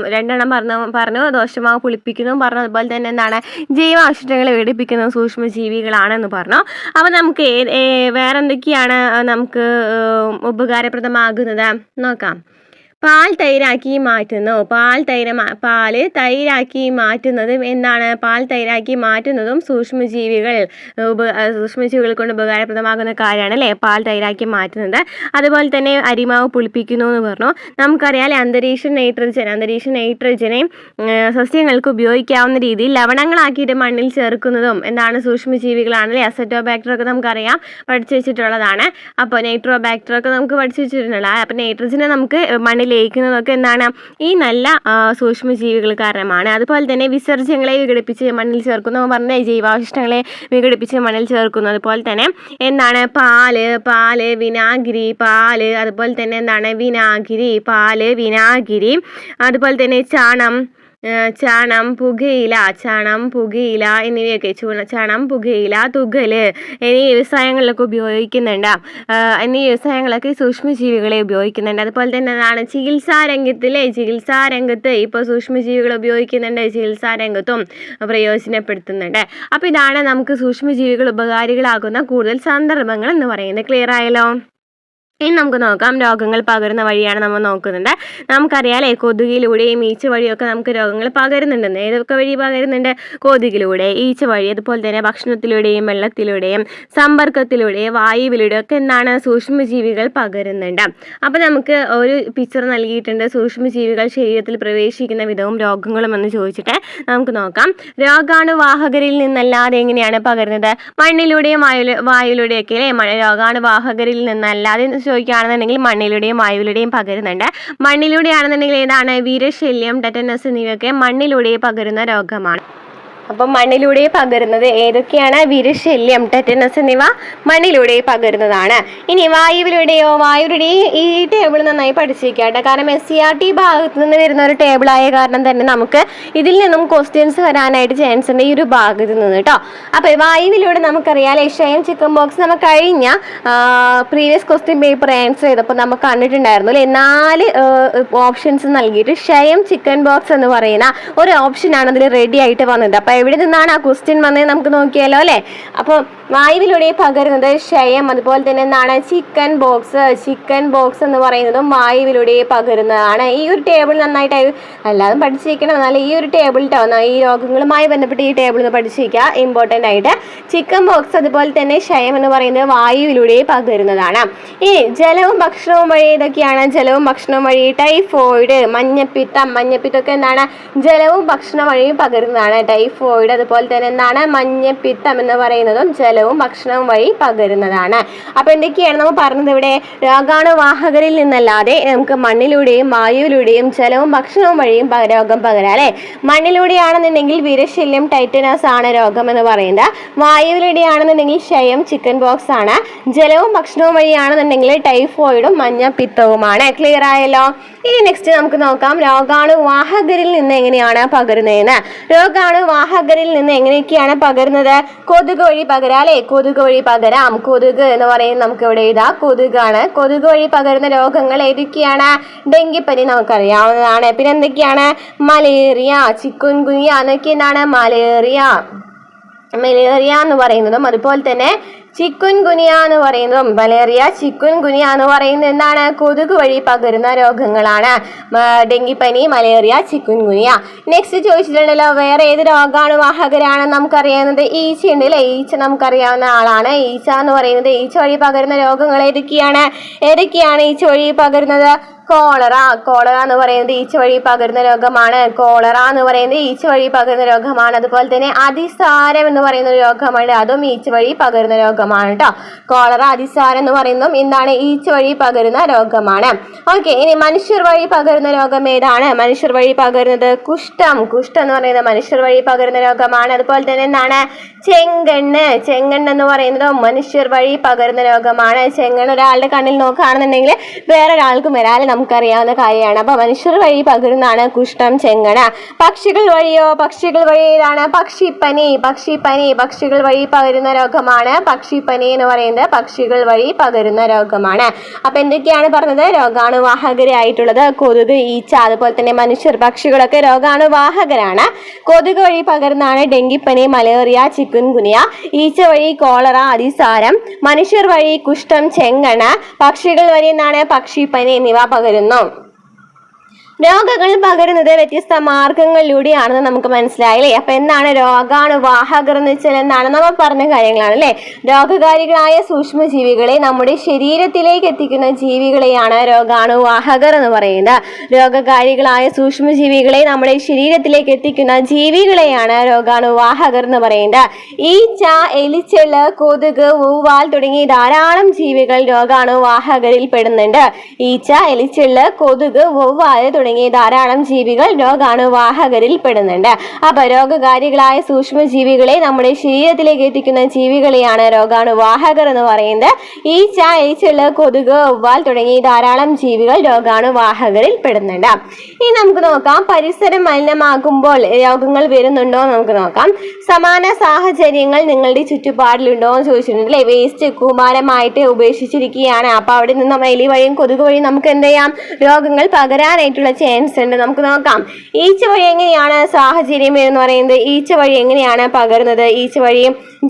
രണ്ടെണ്ണം പറഞ്ഞു പറഞ്ഞു ദോഷമാവ് പുളിപ്പിക്കുന്നു പറഞ്ഞു അതുപോലെ തന്നെ എന്താണ് ജൈവാവശിഷ്ടങ്ങളെ വെടിപ്പിക്കുന്ന സൂക്ഷ്മജീവികളാണെന്ന് പറഞ്ഞു. അപ്പം നമുക്ക് ഏ- ഏ- വേറെ എന്തൊക്കെയാണ് നമുക്ക് ഉപകാരപ്രദമാകുന്നത്? നോക്കാം. പാൽ തൈരാക്കി മാറ്റുന്നു. പാൽ തൈര പാൽ തൈരാക്കി മാറ്റുന്നതും എന്താണ്? പാൽ തൈരാക്കി മാറ്റുന്നതും സൂക്ഷ്മജീവികൾ ഉപ സൂക്ഷ്മജീവികൾ കൊണ്ട് ഉപകാരപ്രദമാകുന്ന കാര്യമാണ് അല്ലേ? പാൽ തൈരാക്കി മാറ്റുന്നത്. അതുപോലെ തന്നെ അരിമാവ് പുളിപ്പിക്കുന്നു എന്ന് പറഞ്ഞു. നമുക്കറിയാം അന്തരീക്ഷ നൈട്രജൻ അന്തരീക്ഷ നൈട്രജനെ സസ്യങ്ങൾക്ക് ഉപയോഗിക്കാവുന്ന രീതിയിൽ ലവണങ്ങളാക്കിയിട്ട് മണ്ണിൽ ചേർക്കുന്നതും എന്താണ്? സൂക്ഷ്മജീവികളാണ് അല്ലേ? അസറ്റോബാക്ടർ ഒക്കെ നമുക്കറിയാം പഠിച്ചു വെച്ചിട്ടുള്ളതാണ്. അപ്പോൾ നൈട്രോ ബാക്ടറൊക്കെ നമുക്ക് പഠിച്ചു വെച്ചിട്ടുള്ള അപ്പോൾ നൈട്രജനെ നമുക്ക് മണ്ണിൽ ലയിക്കുന്നതൊക്കെ എന്താണ്? ഈ നല്ല സൂക്ഷ്മജീവികൾ കാരണമാണ്. അതുപോലെ തന്നെ വിസർജ്യങ്ങളെ വിഘടിപ്പിച്ച് മണ്ണിൽ ചേർക്കുന്നു. പറഞ്ഞ ജൈവാവശിഷ്ടങ്ങളെ വിഘടിപ്പിച്ച് മണ്ണിൽ ചേർക്കുന്നു. അതുപോലെ തന്നെ എന്താണ്? പാൽ പാൽ വിനാഗിരി പാൽ. അതുപോലെ തന്നെ എന്താണ്? വിനാഗിരി പാൽ വിനാഗിരി. അതുപോലെ തന്നെ ചാണം. ചാണം പുകയില ചാണം പുകയില എന്നിവയൊക്കെ ചൂണ ചാണം പുകയില തുകൽ എന്നീ വ്യവസായങ്ങളിലൊക്കെ ഉപയോഗിക്കുന്നുണ്ട്. എന്നീ വ്യവസായങ്ങളൊക്കെ സൂക്ഷ്മജീവികളെ ഉപയോഗിക്കുന്നുണ്ട്. അതുപോലെ തന്നെ എന്താണ്? ചികിത്സാ രംഗത്തിലെ ചികിത്സാ രംഗത്ത് ഇപ്പോൾ സൂക്ഷ്മജീവികൾ ഉപയോഗിക്കുന്നുണ്ട് ചികിത്സാ രംഗത്തും പ്രയോജനപ്പെടുത്തുന്നുണ്ട്. അപ്പോൾ ഇതാണ് നമുക്ക് സൂക്ഷ്മജീവികൾ ഉപകാരികളാകുന്ന കൂടുതൽ സന്ദർഭങ്ങൾ എന്ന് പറയുന്നത്. ക്ലിയർ ആയല്ലോ? ഇനി നമുക്ക് നോക്കാം. രോഗങ്ങൾ പകരുന്ന വഴിയാണ് നമ്മൾ നോക്കുന്നുണ്ട് നമുക്കറിയാലേ കൊതുകിലൂടെയും ഈച്ച വഴിയൊക്കെ നമുക്ക് രോഗങ്ങൾ പകരുന്നുണ്ടെന്ന് ഏതൊക്കെ വഴി പകരുന്നുണ്ട്? കൊതുകിലൂടെ ഈച്ച വഴി. അതുപോലെ തന്നെ ഭക്ഷണത്തിലൂടെയും വെള്ളത്തിലൂടെയും സമ്പർക്കത്തിലൂടെയും വായുവിലൂടെയും ഒക്കെ എന്താണ് സൂക്ഷ്മജീവികൾ പകരുന്നുണ്ട്. അപ്പോൾ നമുക്ക് ഒരു പിക്ചർ നൽകിയിട്ടുണ്ട്. സൂക്ഷ്മജീവികൾ ശരീരത്തിൽ പ്രവേശിക്കുന്ന വിധവും രോഗങ്ങളും എന്ന് ചോദിച്ചിട്ട് നമുക്ക് നോക്കാം. രോഗാണുവാഹകരിൽ നിന്നല്ലാതെ എങ്ങനെയാണ് പകരുന്നത്? മണ്ണിലൂടെയും വായു വായുവിലൂടെയൊക്കെ അല്ലേ? രോഗാണുവാഹകരിൽ നിന്നല്ലാതെ ചോദിക്കുകയാണെന്നുണ്ടെങ്കിൽ മണ്ണിലൂടെയും വായുവിലൂടെയും പകരുന്നുണ്ട്. മണ്ണിലൂടെയാണെന്നുണ്ടെങ്കിൽ ഏതാണ്? വീരശല്യം ടെറ്റനസ് എന്നിവയൊക്കെ മണ്ണിലൂടെ പകരുന്ന രോഗമാണ്. അപ്പം മണ്ണിലൂടെ പകരുന്നത് ഏതൊക്കെയാണ്? വിരശല്യം ടെറ്റനസ് എന്നിവ മണ്ണിലൂടെ പകരുന്നതാണ്. ഇനി വായുവിലൂടെയോ വായുവിലൂടെയോ ഈ ടേബിൾ നന്നായി പഠിച്ചിരിക്കട്ടെ കാരണം എസ് സി ആർ ടി ഭാഗത്ത് നിന്ന് വരുന്ന ഒരു ടേബിൾ ആയ കാരണം തന്നെ നമുക്ക് ഇതിൽ നിന്നും ക്വസ്റ്റ്യൻസ് വരാനായിട്ട് ചാൻസ് ഉണ്ട് ഈ ഒരു ഭാഗത്ത് നിന്ന് കേട്ടോ. അപ്പോൾ വായുവിലൂടെ നമുക്കറിയാം ക്ഷയം ചിക്കൻ ബോക്സ് നമ്മൾ കഴിഞ്ഞ പ്രീവിയസ് ക്വസ്റ്റ്യൻ പേപ്പർ ആൻസർ ചെയ്തപ്പോൾ നമുക്ക് കണ്ടിട്ടുണ്ടായിരുന്നു അല്ലേ? നാല് ഓപ്ഷൻസ് നൽകിയിട്ട് ക്ഷയം ചിക്കൻ ബോക്സ് എന്ന് പറയുന്ന ഒരു ഓപ്ഷനാണ് അതിൽ റെഡി ആയിട്ട് വന്നത്. അപ്പോൾ എവിടെ നിന്നാണ് ആ ക്വസ്റ്റ്യൻ വന്നത് നമുക്ക് നോക്കിയാലോ അല്ലേ? അപ്പോൾ വായുവിലൂടെ പകരുന്നത് ക്ഷയം അതുപോലെ തന്നെ എന്താണ്? ചിക്കൻ ബോക്സ് ചിക്കൻ ബോക്സ് എന്ന് പറയുന്നതും വായുവിലൂടെ പകരുന്നതാണ്. ഈ ഒരു ടേബിൾ നന്നായിട്ട് അല്ലാതെ പഠിച്ചിരിക്കണം. എന്നാൽ ഈ ഒരു ടേബിൾ ടോ ഈ രോഗങ്ങളുമായി ബന്ധപ്പെട്ട് ഈ ടേബിൾ ഒന്ന് പഠിച്ചിരിക്കുക. ഇമ്പോർട്ടന്റ് ആയിട്ട് ചിക്കൻ ബോക്സ് അതുപോലെ തന്നെ ക്ഷയം എന്ന് പറയുന്നത് വായുവിലൂടെ പകരുന്നതാണ്. ഈ ജലവും ഭക്ഷണവും വഴി ഇതൊക്കെയാണ്. ജലവും ഭക്ഷണവും വഴി ടൈഫോയിഡ് മഞ്ഞപ്പിത്തം. മഞ്ഞപ്പിത്തമൊക്കെ എന്താണ്? ജലവും ഭക്ഷണം വഴിയും പകരുന്നതാണ്. ടൈഫോയിഡ് അതുപോലെ തന്നെ എന്താണ്? മഞ്ഞപ്പിത്തം എന്ന് പറയുന്നതും ജലവും ഭക്ഷണവും വഴി പകരുന്നതാണ്. അപ്പോൾ എന്തൊക്കെയാണ് നമ്മൾ പറഞ്ഞത് ഇവിടെ? രോഗാണുവാഹകരിൽ നിന്നല്ലാതെ നമുക്ക് മണ്ണിലൂടെയും വായുവിലൂടെയും ജലവും ഭക്ഷണവും വഴിയും രോഗം പകരാം അല്ലേ? മണ്ണിലൂടെയാണെന്നുണ്ടെങ്കിൽ വിരശല്യം ടൈറ്റനസ് ആണ് രോഗം എന്ന് പറയുന്നത്. വായുവിലൂടെയാണെന്നുണ്ടെങ്കിൽ ക്ഷയം ചിക്കൻ ബോക്സ് ആണ്. ജലവും ഭക്ഷണവും വഴിയാണെന്നുണ്ടെങ്കിൽ ടൈഫോയിഡും മഞ്ഞപ്പിത്തവുമാണ്. ക്ലിയർ ആയല്ലോ? ഇനി നെക്സ്റ്റ് നമുക്ക് നോക്കാം. രോഗാണുവാഹകരിൽ നിന്ന് എങ്ങനെയാണ് പകരുന്നതെന്ന്. രോഗാണുവാഹകരിൽ നിന്ന് എങ്ങനെയൊക്കെയാണ് പകരുന്നത്? കൊതുക് വഴി പകരാം അല്ലേ? കൊതുക് വഴി പകരാം. കൊതുക് എന്ന് പറയുന്നത് നമുക്ക് ഇവിടെ എഴുതാം. കൊതുകാണ്. കൊതുക് വഴി പകരുന്ന രോഗങ്ങൾ ഏതൊക്കെയാണ്? ഡെങ്കിപ്പനി നമുക്കറിയാവുന്നതാണ്. പിന്നെ എന്തൊക്കെയാണ്? മലേറിയ ചിക്കുൻ ഗുനിയ എന്നൊക്കെ എന്താണ്? മലേറിയ. മലേറിയ എന്ന് പറയുന്നതും അതുപോലെ തന്നെ ചിക്കുൻ ഗുനിയ എന്ന് പറയുന്നതും മലേറിയ ചിക്കുൻ ഗുനിയ എന്ന് പറയുന്നത് എന്താണ് കൊതുക് വഴി പകരുന്ന രോഗങ്ങളാണ്. ഡെങ്കിപ്പനി മലേറിയ ചിക്കുൻ ഗുനിയ നെക്സ്റ്റ് ചോദിച്ചിട്ടുണ്ടല്ലോ വേറെ ഏത് രോഗമാണ് വാഹകരാണെന്ന് നമുക്കറിയാവുന്നത്? ഈച്ച ഉണ്ട് അല്ലേ? ഈച്ച നമുക്കറിയാവുന്ന ആളാണ്. ഈച്ച എന്ന് പറയുന്നത് ഈച്ച വഴി പകരുന്ന രോഗങ്ങൾ ഏതൊക്കെയാണ്? ഏതൊക്കെയാണ് ഈച്ച വഴി പകരുന്നത്? കോളറ കോളറ എന്ന് പറയുന്നത് ഈച്ച വഴി പകരുന്ന രോഗമാണ്. കോളറ എന്ന് പറയുന്നത് ഈച്ച വഴി പകരുന്ന രോഗമാണ്. അതുപോലെ തന്നെ അതിസാരം എന്ന് പറയുന്ന ഒരു രോഗമാണ്. അതും ഈച്ച വഴി പകരുന്ന രോഗമാണ് കേട്ടോ കോളറ അതിസാരം എന്ന് പറയുന്നതും എന്താണ് ഈച്ച വഴി പകരുന്ന രോഗമാണ്. ഓക്കെ ഇനി മനുഷ്യർ വഴി പകരുന്ന രോഗം ഏതാണ്? മനുഷ്യർ വഴി പകരുന്നത് കുഷ്ഠം. കുഷ്ഠം എന്ന് പറയുന്നത് മനുഷ്യർ വഴി പകരുന്ന രോഗമാണ്. അതുപോലെ തന്നെ എന്താണ്? ചെങ്കണ്ണ്. ചെങ്കണ്ണ് എന്ന് പറയുന്നത് മനുഷ്യർ വഴി പകരുന്ന രോഗമാണ്. ചെങ്കണ്ണ് ഒരാളുടെ കണ്ണിൽ നോക്കുകയാണെന്നുണ്ടെങ്കിൽ വേറൊരാൾക്കും ഒരാൾക്കും വരാതെ നമുക്കറിയാവുന്ന കാര്യമാണ്. അപ്പൊ മനുഷ്യർ വഴി പകരുന്നതാണ് കുഷ്ഠം ചെങ്ങണ പക്ഷികൾ വഴിയോ? പക്ഷികൾ വഴി ഏതാണ് പക്ഷിപ്പനി. പക്ഷിപ്പനി പക്ഷികൾ വഴി പകരുന്ന രോഗമാണ്. പക്ഷിപ്പനി എന്ന് പറയുന്നത് പക്ഷികൾ വഴി പകരുന്ന രോഗമാണ്. അപ്പൊ എന്തൊക്കെയാണ് പറഞ്ഞത്? രോഗാണുവാഹകരായിട്ടുള്ളത്. കൊതുക് ഈച്ച അതുപോലെ തന്നെ മനുഷ്യർ പക്ഷികളൊക്കെ രോഗാണുവാഹകരാണ്. കൊതുക് വഴി പകരുന്നതാണ് ഡെങ്കിപ്പനി മലേറിയ ചിക്കുൻ ഗുനിയ ഈച്ച വഴി കോളറ അതിസാരം. മനുഷ്യർ വഴി കുഷ്ഠം ചെങ്ങണ പക്ഷികൾ വഴി എന്നാണ് പക്ഷിപ്പനി എന്നിവ പകരുന്നു രോഗങ്ങൾ പകരുന്നത് വ്യത്യസ്ത മാർഗങ്ങളിലൂടെയാണെന്ന് നമുക്ക് മനസ്സിലായില്ലേ? അപ്പൊ എന്താണ് രോഗാണുവാഹകർ എന്ന് വെച്ചാൽ എന്താണ്? നമ്മൾ പറഞ്ഞ കാര്യങ്ങളാണ് അല്ലെ? രോഗകാരികളായ സൂക്ഷ്മജീവികളെ നമ്മുടെ ശരീരത്തിലേക്ക് എത്തിക്കുന്ന ജീവികളെയാണ് രോഗാണുവാഹകർ എന്ന് പറയുന്നത്. രോഗകാരികളായ സൂക്ഷ്മജീവികളെ നമ്മുടെ ശരീരത്തിലേക്ക് എത്തിക്കുന്ന ജീവികളെയാണ് രോഗാണുവാഹകർ എന്ന് പറയുന്നത്. ഈച്ച എലിച്ചെൾ കൊതുക് ഊവാൽ തുടങ്ങി ധാരാളം ജീവികൾ രോഗാണുവാഹകരിൽ പെടുന്നുണ്ട്. ഈച്ച എലിച്ചെൾ കൊതുക് വവ്വാൽ തുടങ്ങി ധാരാളം ജീവികൾ രോഗാണുവാഹകരിൽ പെടുന്നുണ്ട്. അപ്പൊ രോഗകാരികളായ സൂക്ഷ്മജീവികളെ നമ്മുടെ ശരീരത്തിലേക്ക് എത്തിക്കുന്ന ജീവികളെയാണ് രോഗാണുവാഹകർ എന്ന് പറയുന്നത്. ഈച്ച ഈച്ചുള്ള കൊതുക് ഒവ്വാൽ തുടങ്ങി ധാരാളം ജീവികൾ രോഗാണുവാഹകരിൽ പെടുന്നുണ്ട്. ഇനി നമുക്ക് നോക്കാം. പരിസരം മലിനമാകുമ്പോൾ രോഗങ്ങൾ വരുന്നുണ്ടോ നമുക്ക് നോക്കാം. സമാന സാഹചര്യങ്ങൾ നിങ്ങളുടെ ചുറ്റുപാടിലുണ്ടോ എന്ന് ചോദിച്ചിട്ടുണ്ട് വേസ്റ്റ് കുമാരമായിട്ട് ഉപേക്ഷിച്ചിരിക്കുകയാണ്. അപ്പൊ അവിടെ നിന്ന് എലി വഴിയും കൊതുക് വഴിയും നമുക്ക് എന്ത് ചെയ്യാം? രോഗങ്ങൾ പകരാനായിട്ടുള്ള ചാൻസ് ഉണ്ട്. നമുക്ക് നോക്കാം. ഈച്ച വഴി എങ്ങനെയാണ് സാഹചര്യം എന്ന് പറയുന്നത്? ഈച്ച വഴി എങ്ങനെയാണ് പകരുന്നത്? ഈച്ച വഴി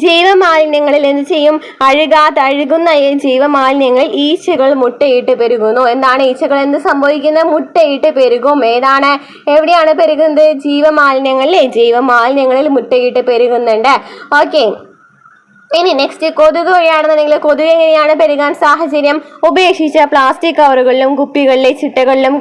ജീവമാലിന്യങ്ങളിൽ എന്ത് ചെയ്യും? അഴുകാത്ത അഴുകുന്ന ഈ ജൈവമാലിന്യങ്ങളിൽ ഈച്ചകൾ മുട്ടയിട്ട് പെരുകുന്നു. എന്താണ് ഈച്ചകൾ? എന്ത് സംഭവിക്കുന്നത് മുട്ടയിട്ട് പെരുകും. ഏതാണ്? എവിടെയാണ് പെരുകുന്നത്? ജീവമാലിന്യങ്ങളിൽ ജീവമാലിന്യങ്ങളിൽ മുട്ടയിട്ട് പെരുകുന്നുണ്ട്. ഓക്കെ ഇനി നെക്സ്റ്റ് കൊതുക് വഴിയാണെന്നുണ്ടെങ്കിൽ കൊതുക് എങ്ങനെയാണ് പെരുകാൻ സാഹചര്യം? ഉപേക്ഷിച്ച പ്ലാസ്റ്റിക് കവറുകളിലും കുപ്പികളിലെ ചിട്ടകളിലും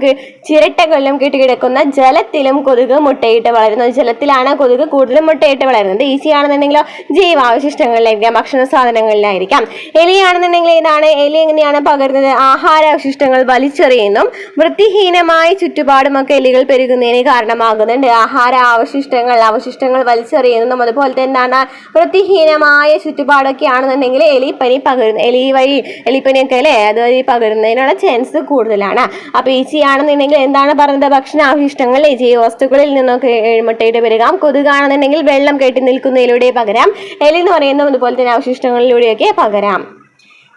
ചിരട്ടകളിലും കെട്ടിക്കിടക്കുന്ന ജലത്തിലും കൊതുക് മുട്ടയിട്ട് വളരുന്നത് ജലത്തിലാണ് കൊതുക് കൂടുതലും മുട്ടയിട്ട് വളരുന്നത്. ഈസിയാണെന്നുണ്ടെങ്കിലോ ജീവാവശിഷ്ടങ്ങളിലായിരിക്കാം ഭക്ഷണ സാധനങ്ങളിലായിരിക്കാം. എലിയാണെന്നുണ്ടെങ്കിൽ ഇതാണ് എലി എങ്ങനെയാണ് പകരുന്നത്? ആഹാരാവശിഷ്ടങ്ങൾ വലിച്ചെറിയുന്നു. വൃത്തിഹീനമായ ചുറ്റുപാടുമൊക്കെ എലികൾ പെരുകുന്നതിന് കാരണമാകുന്നുണ്ട്. ആഹാര അവശിഷ്ടങ്ങൾ അവശിഷ്ടങ്ങൾ വലിച്ചെറിയുന്നതും അതുപോലെ തന്നെ വൃത്തിഹീനമായ ചുറ്റുപാടൊക്കെ ആണെന്നുണ്ടെങ്കിൽ എലിപ്പനി പകരുന്ന. എലി വഴി എലിപ്പനിയൊക്കെ അല്ലേ അതുവഴി പകരുന്നതിനുള്ള ചാൻസ് കൂടുതലാണ്. അപ്പൊ ഈച്ചയാണെന്നുണ്ടെങ്കിൽ എന്താണ് പറയുന്നത് ഭക്ഷണാവശിഷ്ടങ്ങൾ ജൈവവസ്തുക്കളിൽ നിന്നൊക്കെ എഴുമട്ടയിട്ട് വരിക കൊതുകാണെന്നുണ്ടെങ്കിൽ വെള്ളം കെട്ടി നിൽക്കുന്നതിലൂടെ പകരാം. എലി എന്ന് പറയുന്ന അതുപോലെ തന്നെ അവശിഷ്ടങ്ങളിലൂടെയൊക്കെ പകരാം.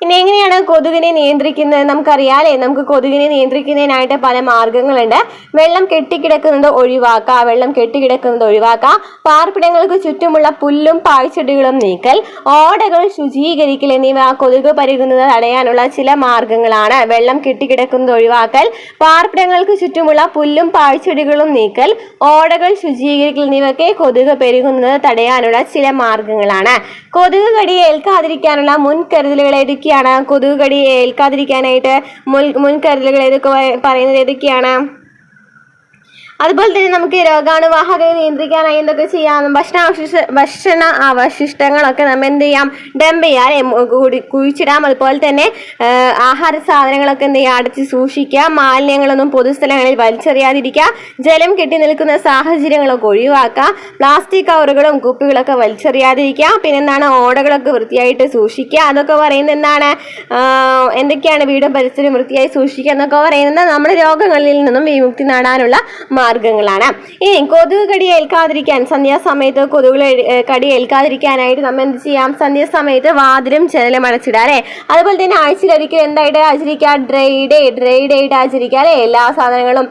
ഇനി എങ്ങനെയാണ് കൊതുകിനെ നിയന്ത്രിക്കുന്നത്? നമുക്കറിയാലേ നമുക്ക് കൊതുകിനെ നിയന്ത്രിക്കുന്നതിനായിട്ട് പല മാർഗങ്ങളുണ്ട്. വെള്ളം കെട്ടിക്കിടക്കുന്നത് ഒഴിവാക്കുക വെള്ളം കെട്ടിക്കിടക്കുന്നത് ഒഴിവാക്കുക പാർപ്പിടങ്ങൾക്ക് ചുറ്റുമുള്ള പുല്ലും പാഴ്ചെടികളും നീക്കൽ ഓടകൾ ശുചീകരിക്കൽ എന്നിവ കൊതുക് പരുകുന്നത് തടയാനുള്ള ചില മാർഗങ്ങളാണ്. വെള്ളം കെട്ടിക്കിടക്കുന്നത് ഒഴിവാക്കൽ പാർപ്പിടങ്ങൾക്ക് ചുറ്റുമുള്ള പുല്ലും പാഴ്ചെടികളും നീക്കൽ ഓടകൾ ശുചീകരിക്കൽ എന്നിവയൊക്കെ കൊതുക് പെരുകുന്നത് തടയാനുള്ള ചില മാർഗങ്ങളാണ്. കൊതുക് കടിയേൽക്കാതിരിക്കാനുള്ള ഏൽക്കാതിരിക്കാനുള്ള മുൻകരുതലുകൾ ഏതൊക്കെയാണ് കൊതുക് കടി ഏൽക്കാതിരിക്കാനായിട്ട് മുൻ മുൻകരുതലുകൾ ഏതൊക്കെ പറയുന്നത് ഏതൊക്കെയാണ്? അതുപോലെ തന്നെ നമുക്ക് രോഗാണുവാഹകരെ നിയന്ത്രിക്കാനായി എന്തൊക്കെ ചെയ്യാം? ഭക്ഷണാവശിഷ്ട ഭക്ഷണ അവശിഷ്ടങ്ങളൊക്കെ നമ്മൾ എന്ത് ചെയ്യാം? ഡംപ് ചെയ്യാം കൂടി കുഴിച്ചിടാം. അതുപോലെ തന്നെ ആഹാര സാധനങ്ങളൊക്കെ എന്ത് ചെയ്യുക അടച്ച് സൂക്ഷിക്കുക. മാലിന്യങ്ങളൊന്നും പൊതുസ്ഥലങ്ങളിൽ വലിച്ചെറിയാതിരിക്കുക. ജലം കെട്ടി നിൽക്കുന്ന സാഹചര്യങ്ങളൊക്കെ ഒഴിവാക്കുക. പ്ലാസ്റ്റിക് കവറുകളും കുപ്പികളൊക്കെ വലിച്ചെറിയാതിരിക്കുക. പിന്നെ എന്താണ് ഓടകളൊക്കെ വൃത്തിയായിട്ട് സൂക്ഷിക്കുക. അതൊക്കെ പറയുന്നത് എന്താണ്? എന്തൊക്കെയാണ് വീടും പരിസരം വൃത്തിയായി സൂക്ഷിക്കുക എന്നൊക്കെ പറയുന്നത് നമ്മുടെ രോഗങ്ങളിൽ നിന്നും വിമുക്തി നേടാനുള്ള മാർഗങ്ങളാണ്. ഇനി കൊതുക് കടി ഏൽക്കാതിരിക്കാൻ സന്ധ്യാസമയത്ത് കൊതുകുകൾ കടി ഏൽക്കാതിരിക്കാനായിട്ട് നമ്മൾ എന്ത് ചെയ്യാം? സന്ധ്യാസമയത്ത് വാതിലും ജനലും അടച്ചിടുക അല്ലേ? അതുപോലെ തന്നെ ആഴ്ചയിലൊരിക്കൽ എന്തായിട്ട് ആചരിക്കുക? ഡ്രൈ ഡേ ഡ്രൈ ഡേ ആയിട്ട് ആചരിക്കുക അല്ലേ? എല്ലാ സാധനങ്ങളും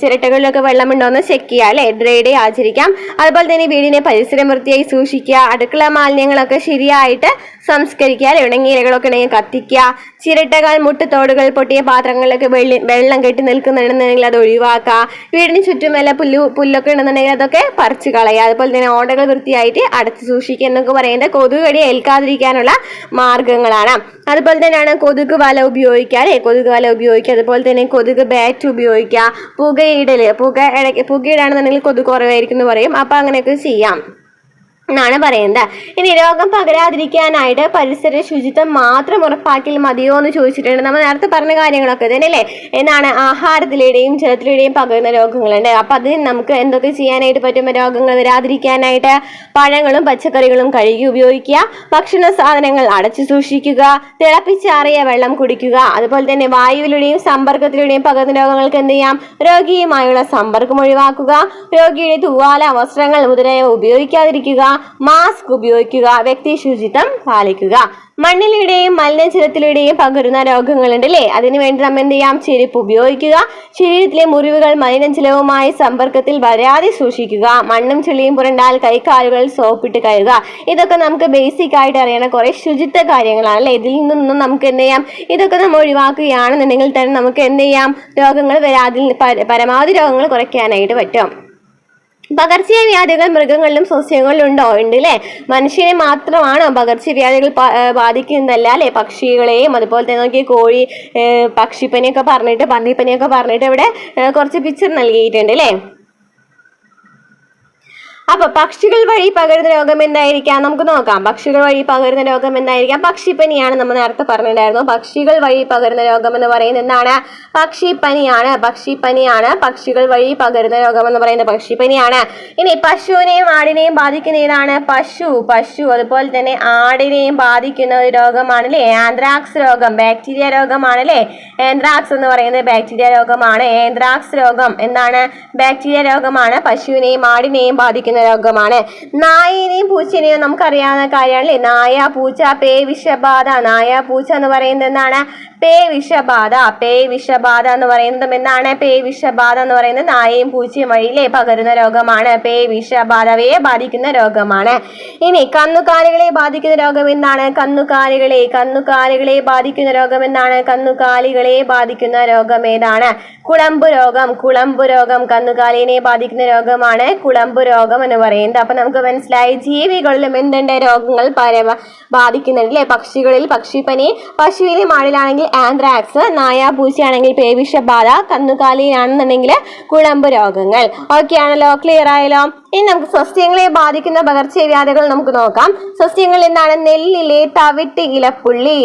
ചിരട്ടകളിലൊക്കെ വെള്ളമുണ്ടോ എന്ന് ചെക്ക് ചെയ്യുക അല്ലേ? ഡ്രൈ ഡേ ആചരിക്കാം. അതുപോലെ തന്നെ വീടിനെ പരിസരം വൃത്തിയായി സൂക്ഷിക്കുക. അടുക്കള മാലിന്യങ്ങളൊക്കെ ശരിയായിട്ട് സംസ്കരിക്കുക അല്ലെ? ഉണങ്ങിയ ഇലകളൊക്കെ ഉണ്ടെങ്കിൽ കത്തിക്കുക. ചിരട്ടകൾ മുട്ടത്തോടുകൾ പൊട്ടിയ പാത്രങ്ങളിലൊക്കെ വെള്ളി വെള്ളം കെട്ടി നിൽക്കുന്നുണ്ടെന്നുണ്ടെങ്കിൽ അത് ഒഴിവാക്കുക വീടിന് ചുറ്റും വല്ല പുല്ല് പുല്ലൊക്കെ ഉണ്ടെന്നുണ്ടെങ്കിൽ അതൊക്കെ പറിച്ച് കളയുക അതുപോലെ തന്നെ ഓടകൾ വൃത്തിയായിട്ട് അടച്ചു സൂക്ഷിക്കുക എന്നൊക്കെ പറയുന്നത് കൊതുക് കടി ഏൽക്കാതിരിക്കാനുള്ള മാർഗങ്ങളാണ്. അതുപോലെ തന്നെയാണ് കൊതുക് വല ഉപയോഗിക്കുക അല്ലേ കൊതുക് വല ഉപയോഗിക്കുക. അതുപോലെ തന്നെ കൊതുക് ബാറ്റ് ഉപയോഗിക്കുക. പുകയിടൽ പുക ഇടയ്ക്ക് പുകയിടാണെന്നുണ്ടെങ്കിൽ കൊതുക് കുറവായിരിക്കും എന്ന് പറയും. അപ്പം അങ്ങനെയൊക്കെ ചെയ്യാം. എന്നാണ് പറയുന്നത്. ഇനി രോഗം പകരാതിരിക്കാനായിട്ട് പരിസര ശുചിത്വം മാത്രം ഉറപ്പാക്കിയാൽ മതിയോ എന്ന് ചോദിച്ചിട്ടുണ്ട്. നമ്മൾ നേരത്തെ പറഞ്ഞ കാര്യങ്ങളൊക്കെ തന്നെയല്ലേ എന്നാണ് ആഹാരത്തിലൂടെയും ജലത്തിലൂടെയും പകരുന്ന രോഗങ്ങളുണ്ട്. അപ്പം അതിന് നമുക്ക് എന്തൊക്കെ ചെയ്യാനായിട്ട് പറ്റും? രോഗങ്ങൾ വരാതിരിക്കാനായിട്ട് പഴങ്ങളും പച്ചക്കറികളും കഴുകി ഉപയോഗിക്കുക ഭക്ഷണ സാധനങ്ങൾ അടച്ചു സൂക്ഷിക്കുക തിളപ്പിച്ചാറിയ വെള്ളം കുടിക്കുക അതുപോലെ തന്നെ വായുവിലൂടെയും സമ്പർക്കത്തിലൂടെയും പകർന്ന രോഗങ്ങൾക്ക് എന്ത് ചെയ്യാം? രോഗിയുമായുള്ള സമ്പർക്കം ഒഴിവാക്കുക രോഗിയുടെ തൂവാല വസ്ത്രങ്ങൾ മുതലായവ ഉപയോഗിക്കാതിരിക്കുക മാസ്ക് ഉപയോഗിക്കുക വ്യക്തി ശുചിത്വം പാലിക്കുക. മണ്ണിലൂടെയും മലിനജലത്തിലൂടെയും പകരുന്ന രോഗങ്ങളുണ്ട് അല്ലേ അതിനുവേണ്ടി നമ്മൾ എന്ത് ചെയ്യാം? ചെരുപ്പ് ഉപയോഗിക്കുക. ശരീരത്തിലെ മുറിവുകൾ മലിനജലവുമായി സമ്പർക്കത്തിൽ വരാതെ സൂക്ഷിക്കുക. മണ്ണും ചെളിയും പുരണ്ടാൽ കൈക്കാലുകൾ സോപ്പിട്ട് കഴുകുക. ഇതൊക്കെ നമുക്ക് ബേസിക് ആയിട്ട് അറിയണ കുറേ ശുചിത്വ കാര്യങ്ങളാണ് അല്ലേ? ഇതിൽ നിന്നും നമുക്ക് എന്ത് ചെയ്യാം? ഇതൊക്കെ നമ്മൾ ഒഴിവാക്കുകയാണെന്നുണ്ടെങ്കിൽ തന്നെ നമുക്ക് എന്ത് ചെയ്യാം? രോഗങ്ങൾ വരാതിൽ പരമാവധി രോഗങ്ങൾ കുറയ്ക്കാനായിട്ട് പറ്റും. പകർച്ചവ്യാധികൾ മൃഗങ്ങളിലും സസ്യങ്ങളിലും ഉണ്ടോ? ഉണ്ട് അല്ലേ മനുഷ്യനെ മാത്രമാണ് പകർച്ചവ്യാധികൾ ബാധിക്കുന്നതല്ല അല്ലേ? പക്ഷികളെയും അതുപോലെ തന്നെ നോക്കി കോഴി പക്ഷിപ്പനിയൊക്കെ പറഞ്ഞിട്ട് പന്നിപ്പനിയൊക്കെ പറഞ്ഞിട്ട് ഇവിടെ കുറച്ച് പിക്ചർ നൽകിയിട്ടുണ്ട് അല്ലേ? അപ്പൊ പക്ഷികൾ വഴി പകരുന്ന രോഗം എന്തായിരിക്കാം? നമുക്ക് നോക്കാം. പക്ഷികൾ വഴി പകരുന്ന രോഗം എന്തായിരിക്കാം? പക്ഷിപ്പനിയാണ് നമ്മൾ നേരത്തെ പറഞ്ഞിട്ടുണ്ടായിരുന്നു. പക്ഷികൾ വഴി പകരുന്ന രോഗം എന്ന് പറയുന്നത് എന്താണ്? പക്ഷിപ്പനിയാണ്. പക്ഷിപ്പനിയാണ്. പക്ഷികൾ വഴി പകരുന്ന രോഗം എന്ന് പറയുന്നത് പക്ഷിപ്പനിയാണ്. ഇനി പശുവിനെയും ആടിനെയും ബാധിക്കുന്ന ഏതാണ്? പശു. പശു അതുപോലെ തന്നെ ആടിനെയും ബാധിക്കുന്ന ഒരു രോഗമാണ് അല്ലേ ആന്ത്രാക്സ് രോഗം. ബാക്ടീരിയ രോഗമാണ് അല്ലേ ആന്ത്രാക്സ് എന്ന് പറയുന്നത് ബാക്ടീരിയ രോഗമാണ്. ആന്ത്രാക്സ് രോഗം എന്താണ്? ബാക്ടീരിയ രോഗമാണ്. പശുവിനെയും ആടിനെയും ബാധിക്കുന്ന രോഗമാണ്. നായിനെയും പൂച്ചനെയും നമുക്കറിയാവുന്ന കാര്യമാണ് അല്ലേ നായ പൂച്ച പേ വിഷബാധ. നായ പൂച്ച എന്ന് പറയുന്നത് എന്താണ്? പേ വിഷബാധ. പേ വിഷബാധ എന്ന് പറയുന്നത് എന്താണ്? പേ വിഷബാധ എന്ന് പറയുന്നത് നായയും പൂച്ചയും വഴിയിലെ പകരുന്ന രോഗമാണ്. പേ വിഷബാധവയെ ബാധിക്കുന്ന രോഗമാണ്. ഇനി കന്നുകാലികളെ ബാധിക്കുന്ന രോഗം എന്താണ്? കന്നുകാലികളെ കന്നുകാലികളെ ബാധിക്കുന്ന രോഗം എന്താണ്? കന്നുകാലികളെ ബാധിക്കുന്ന രോഗം ഏതാണ്? കുളമ്പ് രോഗം. കുളമ്പ് രോഗം കന്നുകാലിനെ ബാധിക്കുന്ന രോഗമാണ്. കുളമ്പ് രോഗം എന്ന് പറയുന്നത്. അപ്പൊ നമുക്ക് മനസ്സിലായി ജീവികളിലും എന്തുണ്ട് രോഗങ്ങൾ പരമ ബാധിക്കുന്നുണ്ട് അല്ലെ? പക്ഷികളിൽ പക്ഷിപ്പനി പശുവിലെ മാടിലാണെങ്കിൽ ആന്ത്രാക്സ് നായ പൂച്ചയാണെങ്കിൽ പേവിഷബാധ കന്നുകാലിയാണെന്നുണ്ടെങ്കിൽ കുളമ്പ് രോഗങ്ങൾ. ഓക്കെ ആണല്ലോ ക്ലിയർ ആയല്ലോ? ഇനി നമുക്ക് സസ്യങ്ങളെ ബാധിക്കുന്ന പകർച്ചവ്യാധികൾ നമുക്ക് നോക്കാം. സസ്യങ്ങൾ എന്താണ്? നെല്ലിലെ തവിട്ട് ഇലപ്പുള്ളി.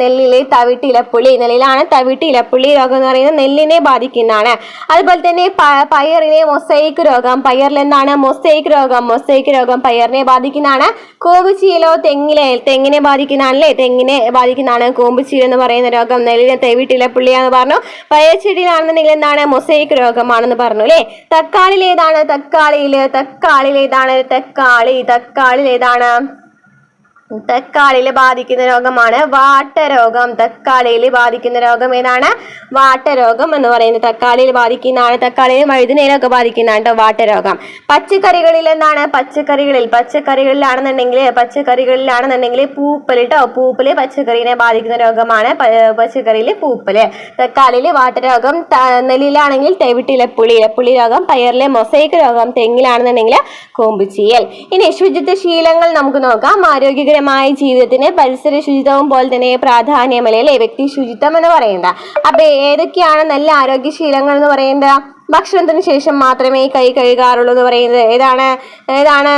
നെല്ലിലെ തവിട്ട് ഇലപ്പുള്ളി. നെല്ലിലാണ് തവിട്ട് ഇലപ്പുള്ളി രോഗം എന്ന് പറയുന്നത്. നെല്ലിനെ ബാധിക്കുന്നതാണ്. അതുപോലെ തന്നെ പയറിലെ മൊസൈക്ക് രോഗം. പയറിൽ എന്താണ്? മൊസൈക്ക് രോഗം. മൊസൈക്ക് രോഗം പയറിനെ ബാധിക്കുന്നതാണ്. കോമ്പുചീലോ തെങ്ങിലെ തെങ്ങിനെ ബാധിക്കുന്നതാണ് അല്ലേ തെങ്ങിനെ ബാധിക്കുന്നതാണ് കോമ്പുചീല എന്ന് പറയുന്ന രോഗം. നെല്ലിനെ തവിട്ട് ഇലപ്പുള്ളിയാന്ന് പറഞ്ഞു. പയർ ചെടിയിലാണെന്നുണ്ടെങ്കിൽ എന്താണ്? മൊസൈക്ക് രോഗമാണെന്ന് പറഞ്ഞു അല്ലേ? തക്കാളിയിൽ ഏതാണ് തക്കാളിയിൽ തക്കാളിയിൽ ഏതാണ് തക്കാളി തക്കാളിയിൽ ഏതാണ് തക്കാളിയിൽ ബാധിക്കുന്ന രോഗമാണ് വാട്ടരോഗം. തക്കാളിയിൽ ബാധിക്കുന്ന രോഗം ഏതാണ്? വാട്ടരോഗം എന്ന് പറയുന്നത് തക്കാളിയിൽ ബാധിക്കുന്നതാണ്. തക്കാളിയിൽ വഴുതിനയിലൊക്കെ ബാധിക്കുന്നതാണ് കേട്ടോ വാട്ടരോഗം. പച്ചക്കറികളിൽ എന്താണ്? പച്ചക്കറികളിൽ പച്ചക്കറികളിലാണെന്നുണ്ടെങ്കിൽ പച്ചക്കറികളിലാണെന്നുണ്ടെങ്കിൽ പൂപ്പൽ കേട്ടോ പൂപ്പൽ പച്ചക്കറിനെ ബാധിക്കുന്ന രോഗമാണ് പച്ചക്കറിയിൽ പൂപ്പൽ. തക്കാളിയിൽ വാട്ടരോഗം നെല്ലിലാണെങ്കിൽ തെവിട്ടിലപ്പുളി ഇലപ്പുളി രോഗം പയറിലെ മൊസൈക്ക് രോഗം തെങ്ങിലാണെന്നുണ്ടെങ്കിൽ കോമ്പുചീയൽ. ഇനി ശുചിത്വ ശീലങ്ങൾ നമുക്ക് നോക്കാം. ആരോഗ്യകരമായ ജീവിതത്തിന് പരിസര ശുചിത്വവും പോലെ തന്നെ പ്രാധാന്യമല്ലേ അല്ലേ? വ്യക്തി ശുചിത്വം എന്ന് പറയുന്നത്. അപ്പൊ ഏതൊക്കെയാണ് നല്ല ആരോഗ്യശീലങ്ങൾ എന്ന് പറയുന്നത്? ഭക്ഷണത്തിന് ശേഷം മാത്രമേ കൈ കഴുകാറുള്ളൂ എന്ന് പറയുന്നത്. ഏതാണ്? ഏതാണ്?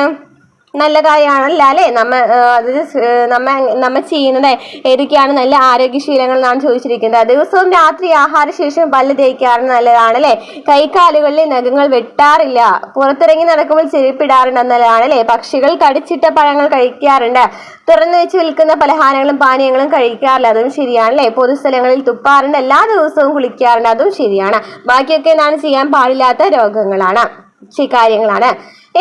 നല്ല കാര്യമാണല്ല അല്ലേ നമ്മ അത് നമ്മ നമ്മ ചെയ്യുന്നത് ഏതൊക്കെയാണ്? നല്ല ആരോഗ്യശീലങ്ങൾ എന്നാണ് ചോദിച്ചിരിക്കുന്നത് ദിവസവും രാത്രി ആഹാരശേഷം പല്ല് തേക്കാറ് നല്ലതാണ് അല്ലേ കൈക്കാലുകളിലെ നഖങ്ങൾ വെട്ടാറില്ല. പുറത്തിറങ്ങി നടക്കുമ്പോൾ ചെരുപ്പിടാറുണ്ട് നല്ലതാണ് അല്ലേ പക്ഷികൾ കടിച്ചിട്ട പഴങ്ങൾ കഴിക്കാറുണ്ട്. തുറന്നു വെച്ച് വിൽക്കുന്ന പലഹാരങ്ങളും പാനീയങ്ങളും കഴിക്കാറില്ല. അതും ശരിയാണ് അല്ലേ പൊതുസ്ഥലങ്ങളിൽ തുപ്പാറുണ്ട്. എല്ലാ ദിവസവും കുളിക്കാറുണ്ട്. അതും ശരിയാണ്. ബാക്കിയൊക്കെ എന്താണ്? ചെയ്യാൻ പാടില്ലാത്ത രോഗങ്ങളാണ്. കാര്യങ്ങളാണ്.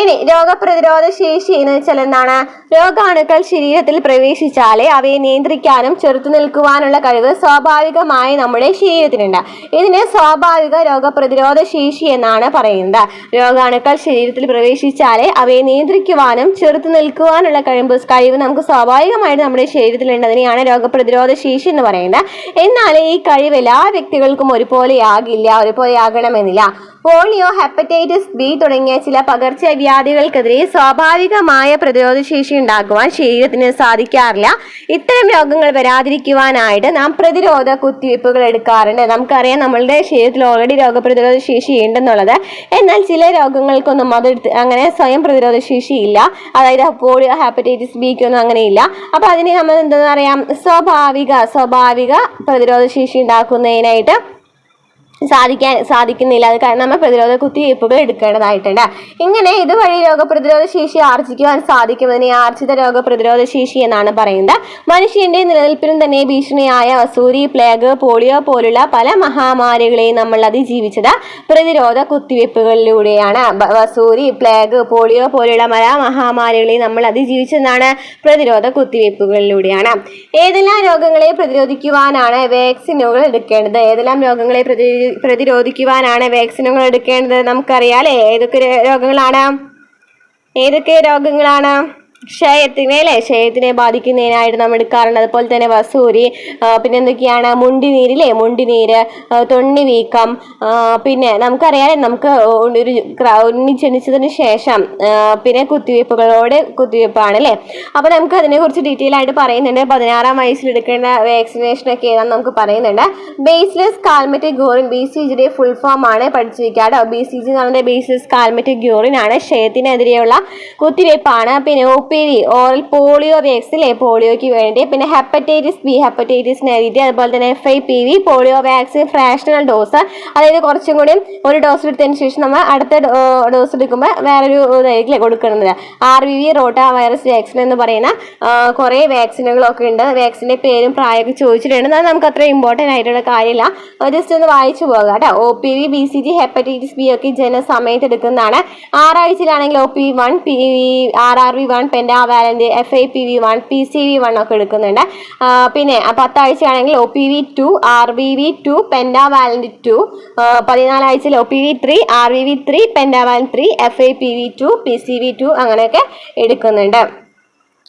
ഇനി രോഗപ്രതിരോധ ശേഷി എന്ന് വെച്ചാൽ എന്താണ്? രോഗാണുക്കൾ ശരീരത്തിൽ പ്രവേശിച്ചാലേ അവയെ നിയന്ത്രിക്കാനും ചെറുത്തു നിൽക്കുവാനുള്ള കഴിവ് സ്വാഭാവികമായി നമ്മുടെ ശരീരത്തിനുണ്ട്. ഇതിനെ സ്വാഭാവിക രോഗപ്രതിരോധ ശേഷി എന്നാണ് പറയുന്നത്. രോഗാണുക്കൾ ശരീരത്തിൽ പ്രവേശിച്ചാലേ അവയെ നിയന്ത്രിക്കുവാനും ചെറുത്തു നിൽക്കുവാനുള്ള കഴിവ് കഴിവ് നമുക്ക് സ്വാഭാവികമായിട്ട് നമ്മുടെ ശരീരത്തിലുണ്ട് അതിനെയാണ് രോഗപ്രതിരോധ ശേഷി എന്ന് പറയുന്നത്. എന്നാൽ ഈ കഴിവ് എല്ലാ വ്യക്തികൾക്കും ഒരുപോലെയാകില്ല ഒരുപോലെയാകണമെന്നില്ല. പോളിയോ ഹെപ്പറ്റൈറ്റിസ് ബി തുടങ്ങിയ ചില പകർച്ചവ്യാധികൾക്കെതിരെ സ്വാഭാവികമായ പ്രതിരോധ ശേഷി ഉണ്ടാക്കുവാൻ ശരീരത്തിന് സാധിക്കാറില്ല. ഇത്തരം രോഗങ്ങൾ വരാതിരിക്കുവാനായിട്ട് നാം പ്രതിരോധ കുത്തിവയ്പ്പുകൾ എടുക്കാറുണ്ട്. നമുക്കറിയാം നമ്മളുടെ ശരീരത്തിൽ ഓൾറെഡി രോഗപ്രതിരോധ ശേഷി ഉണ്ടെന്നുള്ളത്. എന്നാൽ ചില രോഗങ്ങൾക്കൊന്നും അത് അങ്ങനെ സ്വയം പ്രതിരോധ ശേഷി ഇല്ല. അതായത് പോളിയോ ഹെപ്പറ്റൈറ്റിസ് ബിക്കൊന്നും അങ്ങനെയില്ല അപ്പൊ അതിന് നമ്മൾ എന്താ പറയാ? സ്വാഭാവിക സ്വാഭാവിക പ്രതിരോധ ശേഷി ഉണ്ടാക്കുന്നതിനായിട്ട് സാധിക്കാൻ സാധിക്കുന്നില്ല. അത് കാരണം നമ്മൾ പ്രതിരോധ കുത്തിവയ്പ്പുകൾ എടുക്കേണ്ടതായിട്ടുണ്ട്. ഇങ്ങനെ ഇതുവഴി രോഗപ്രതിരോധ ശേഷി ആർജിക്കുവാൻ സാധിക്കുമെന്നതിനെ ആർജിത രോഗപ്രതിരോധ ശേഷി എന്നാണ് പറയുന്നത്. മനുഷ്യന്റെ നിലനിൽപ്പിനും തന്നെ ഭീഷണിയായ വസൂരി പ്ലേഗ് പോളിയോ പോലുള്ള പല മഹാമാരികളെയും നമ്മൾ അതിജീവിച്ചത് പ്രതിരോധ കുത്തിവയ്പ്പുകളിലൂടെയാണ്. വസൂരി പ്ലേഗ് പോളിയോ പോലുള്ള പല മഹാമാരികളെയും നമ്മൾ അതിജീവിച്ചതാണ് പ്രതിരോധ കുത്തിവയ്പ്പുകളിലൂടെയാണ്. ഏതെല്ലാം രോഗങ്ങളെ പ്രതിരോധിക്കുവാനാണ് വാക്സിനുകൾ എടുക്കേണ്ടത്? ഏതെല്ലാം രോഗങ്ങളെ പ്രതി പ്രതിരോധിക്കുവാനാണ് വാക്സിനുകൾ എടുക്കേണ്ടത്. നമുക്കറിയാം അല്ലേ? ഏതൊക്കെ രോഗങ്ങളാണ്? ഏതൊക്കെ രോഗങ്ങളാണ്? ക്ഷയത്തിനെ അല്ലേ? ക്ഷയത്തിനെ ബാധിക്കുന്നതിനായിട്ട് നമ്മൾ എടുക്കാറുണ്ട്. അതുപോലെ തന്നെ വസൂരി പിന്നെ എന്തൊക്കെയാണ്? മുണ്ടിനീര് അല്ലേ മുണ്ടിനീര് തൊണ്ണി വീക്കം പിന്നെ നമുക്കറിയാലേ നമുക്ക് ഒരു ക്ര- ഉണ്ണി ജനിച്ചതിന് ശേഷം പിന്നെ കുത്തിവയ്പ്പുകളോട് കുത്തിവയ്പ്പാണ് അല്ലേ? അപ്പോൾ നമുക്ക് അതിനെക്കുറിച്ച് ഡീറ്റെയിൽ ആയിട്ട് പറയുന്നുണ്ട്. പതിനാറാം വയസ്സിൽ എടുക്കേണ്ട വാക്സിനേഷൻ ഒക്കെ ഏതാണെന്ന് നമുക്ക് പറയുന്നുണ്ട്. Bacillus Calmette Guerin B C ജിയുടെ ഫുൾ ഫോം ആണ് പഠിച്ചു ബി സി ജി എന്ന് പറയുന്നത് ബേസ്ലെസ് കാൽമെറ്റിക് ഗ്യൂറിൻ ആണ്. ക്ഷയത്തിനെതിരെയുള്ള കുത്തിവയ്പ്പാണ്. പിന്നെ O P V oral polio vaccine അല്ലേ പോളിയോയ്ക്ക് വേണ്ടി. പിന്നെ ഹെപ്പറ്റൈറ്റിസ് ബി ഹെപ്പറ്റൈറ്റിസ് നെഗറ്റീവ് അതുപോലെ തന്നെ F I P V polio vaccine fractional dose അതായത് കുറച്ചും കൂടി ഒരു ഡോസ് എടുത്തതിന് ശേഷം നമ്മൾ അടുത്ത ഡോസ് എടുക്കുമ്പോൾ വേറൊരു ഇതായിരിക്കില്ലേ കൊടുക്കുന്നത്. R V V rota virus vaccine എന്ന് പറയുന്ന കുറേ വാക്സിനുകളൊക്കെ ഉണ്ട്. വാക്സിന്റെ പേരും പ്രായമൊക്കെ ചോദിച്ചിട്ടുണ്ട്. എന്നാൽ നമുക്ക് അത്ര ഇമ്പോർട്ടന്റ് ആയിട്ടുള്ള കാര്യമില്ല. ജസ്റ്റ് ഒന്ന് വായിച്ചു പോകുക കേട്ടോ. O P V B C G hepatitis B ഒക്കെ ജനസമയത്ത് എടുക്കുന്നതാണ്. ആറാഴ്ചയിലാണെങ്കിൽ O P one P R R V one pentavalent F I P V one P C V one ഒക്കെ എടുക്കുന്നുണ്ട്. പിന്നെ ആ, പത്താഴ്ചയാണെങ്കിൽ O P V two R V V two penta two പതിനാലാഴ്ചയിൽ O P V three R V V three penta pentavalent three F I P V two P C V two അങ്ങനെയൊക്കെ എടുക്കുന്നുണ്ട്.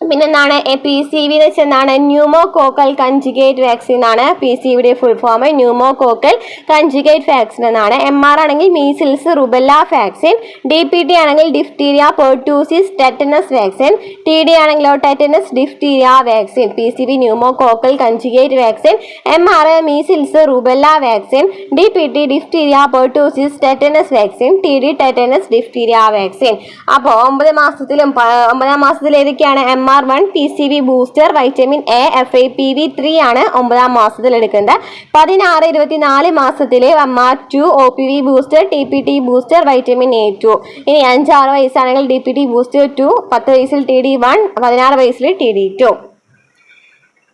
പിന്നെന്താണ് P C V എന്ന് വെച്ചാൽ എന്താണ് pneumococcal conjugate vaccine ആണ് P C വിയുടെ full form pneumococcal conjugate vaccine എന്നാണ് M R ആണെങ്കിൽ measles rubella vaccine D P T ആണെങ്കിൽ diphtheria pertussis tetanus vaccine T D ആണെങ്കിലോ tetanus diphtheria vaccine P C V pneumococcal conjugate vaccine M R measles rubella vaccine D P T diphtheria pertussis tetanus vaccine T D tetanus diphtheria vaccine അപ്പോൾ ഒമ്പത് മാസത്തിലും ഒമ്പതാം മാസത്തിൽ ഏതൊക്കെയാണ് M R one P C V booster vitamin A F A P V three ആണ് ഒമ്പതാം മാസത്തിൽ എടുക്കുന്നത്. പതിനാറ് ഇരുപത്തിനാല് മാസത്തിലെ M R two O P V booster T P T booster vitamin A two ഇനി അഞ്ചാറ് വയസ്സാണെങ്കിൽ D P T booster two പത്ത് വയസ്സിൽ ടി ഡി വൺ പതിനാറ് വയസ്സിൽ ടി ഡി ടു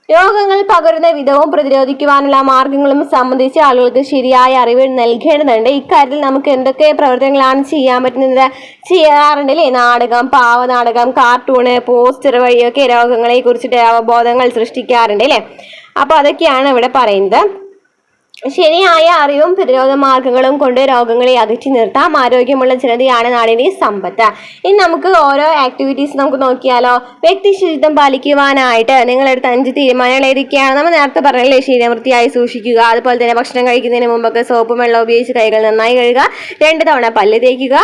രോഗങ്ങൾ പകരുന്ന വിധവും പ്രതിരോധിക്കുവാനുള്ള മാർഗങ്ങളും സംബന്ധിച്ച് ആളുകൾക്ക് ശരിയായ അറിവ് നൽകേണ്ടതുണ്ട്. ഇക്കാര്യത്തിൽ നമുക്ക് എന്തൊക്കെ പ്രവർത്തനങ്ങളാണ് ചെയ്യാൻ പറ്റുന്നത്? ചെയ്യാറുണ്ട് അല്ലേ നാടകം പാവനാടകം കാർട്ടൂണ് പോസ്റ്റർ വഴിയൊക്കെ രോഗങ്ങളെ കുറിച്ചിട്ട് അവബോധങ്ങൾ സൃഷ്ടിക്കാറുണ്ട് അല്ലേ അപ്പോൾ അതൊക്കെയാണ് ഇവിടെ പറയുന്നത്. ശരിയായ അറിവും പ്രതിരോധ മാർഗങ്ങളും കൊണ്ട് രോഗങ്ങളെ അകറ്റി നിർത്താം. ആരോഗ്യമുള്ള ജനതയാണ് നാടിന്റെ സമ്പത്ത്. ഇനി നമുക്ക് ഓരോ ആക്ടിവിറ്റീസ് നമുക്ക് നോക്കിയാലോ. വ്യക്തി ശുചിത്വം പാലിക്കുവാനായിട്ട് നിങ്ങളെടുത്ത അഞ്ച് തീരുമാനങ്ങൾ ഏതൊക്കെയാണ്? നമ്മൾ നേരത്തെ പറഞ്ഞല്ലേ ശരീരം വൃത്തിയായി സൂക്ഷിക്കുക അതുപോലെ തന്നെ ഭക്ഷണം കഴിക്കുന്നതിന് മുമ്പൊക്കെ സോപ്പും വെള്ളം ഉപയോഗിച്ച് കൈകൾ നന്നായി കഴുകുക രണ്ട് തവണ പല്ല് തേക്കുക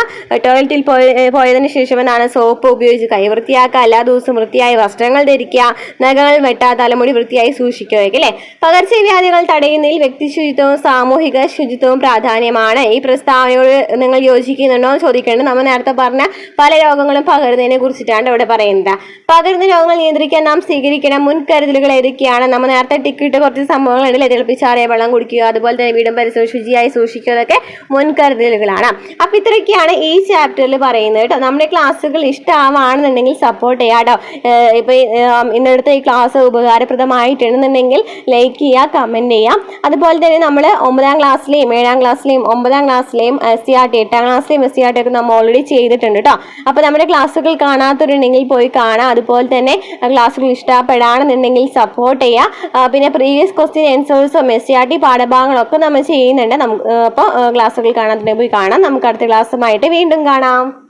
ടോയ്ലറ്റിൽ പോയി പോയതിനു ശേഷം സോപ്പ് ഉപയോഗിച്ച് കൈ വൃത്തിയാക്കുക എല്ലാ ദിവസവും വൃത്തിയായി വസ്ത്രങ്ങൾ ധരിക്കുക നഖങ്ങൾ വെട്ടാ തലമുടി വൃത്തിയായി സൂക്ഷിക്കുക അല്ലേ? പകർച്ചവ്യാധികൾ തടയുന്നതിൽ വ്യക്തി ശുചിത്വവും സാമൂഹിക ശുചിത്വവും പ്രാധാന്യമാണ്. ഈ പ്രസ്താവനയോട് നിങ്ങൾ യോജിക്കുന്നുണ്ടോ എന്ന് ചോദിക്കേണ്ടത് നമ്മൾ നേരത്തെ പറഞ്ഞ പല രോഗങ്ങളും പകരുന്നതിനെ കുറിച്ചിട്ടാണ് ഇവിടെ പറയുന്നത്. പകരുന്ന രോഗങ്ങൾ നിയന്ത്രിക്കാൻ നാം സ്വീകരിക്കണം മുൻകരുതലുകൾ ഏതൊക്കെയാണ്? നമ്മൾ നേരത്തെ ടിക്കിട്ട് കുറച്ച് സംഭവങ്ങളുണ്ട് തിളപ്പിച്ചാറിയ വെള്ളം കുടിക്കുക അതുപോലെ തന്നെ വീടും പരിസരവും ശുചിയായി സൂക്ഷിക്കുക അതൊക്കെ മുൻകരുതലുകളാണ്. അപ്പൊ ഇത്രയൊക്കെയാണ് ഈ ചാപ്റ്ററിൽ പറയുന്നത് കേട്ടോ. നമ്മുടെ ക്ലാസ്സുകൾ ഇഷ്ടമാണെന്നുണ്ടെങ്കിൽ സപ്പോർട്ട് ചെയ്യാം കേട്ടോ. ഏഹ് ഇപ്പൊ ഈ, ക്ലാസ് ഉപകാരപ്രദമായിട്ടുണ്ടെന്നുണ്ടെങ്കിൽ ലൈക്ക് ചെയ്യുക കമന്റ് ചെയ്യാം അതുപോലെ തന്നെ നമ്മൾ ഒമ്പതാം ക്ലാസ്സിലെയും ഏഴാം ക്ലാസ്സിലെയും ഒമ്പതാം ക്ലാസ്സിലെയും എസ് സി ആർ ടി എട്ടാം ക്ലാസ്സിലെയും എസ് സി ആർ ടി ഒക്കെ നമ്മൾ ഓൾറെഡി ചെയ്തിട്ടുണ്ട് കേട്ടോ അപ്പോൾ നമ്മുടെ ക്ലാസ്സുകൾ കാണാത്തവരുണ്ടെങ്കിൽ പോയി കാണാം. അതുപോലെ തന്നെ ക്ലാസ്സുകൾ ഇഷ്ടപ്പെടാണെന്നുണ്ടെങ്കിൽ സപ്പോർട്ട് ചെയ്യുക പിന്നെ പ്രീവിയസ് ക്വസ്റ്റ്യൻ ആൻസേഴ്സും എസ് സി ആർ ടി പാഠഭാഗങ്ങളൊക്കെ നമ്മൾ ചെയ്യുന്നുണ്ട്. നമുക്ക് അപ്പോൾ ക്ലാസ്സുകൾ കാണാത്തുണ്ടെങ്കിൽ പോയി കാണാം. നമുക്ക് അടുത്ത ക്ലാസ്സുമായിട്ട് വീണ്ടും കാണാം.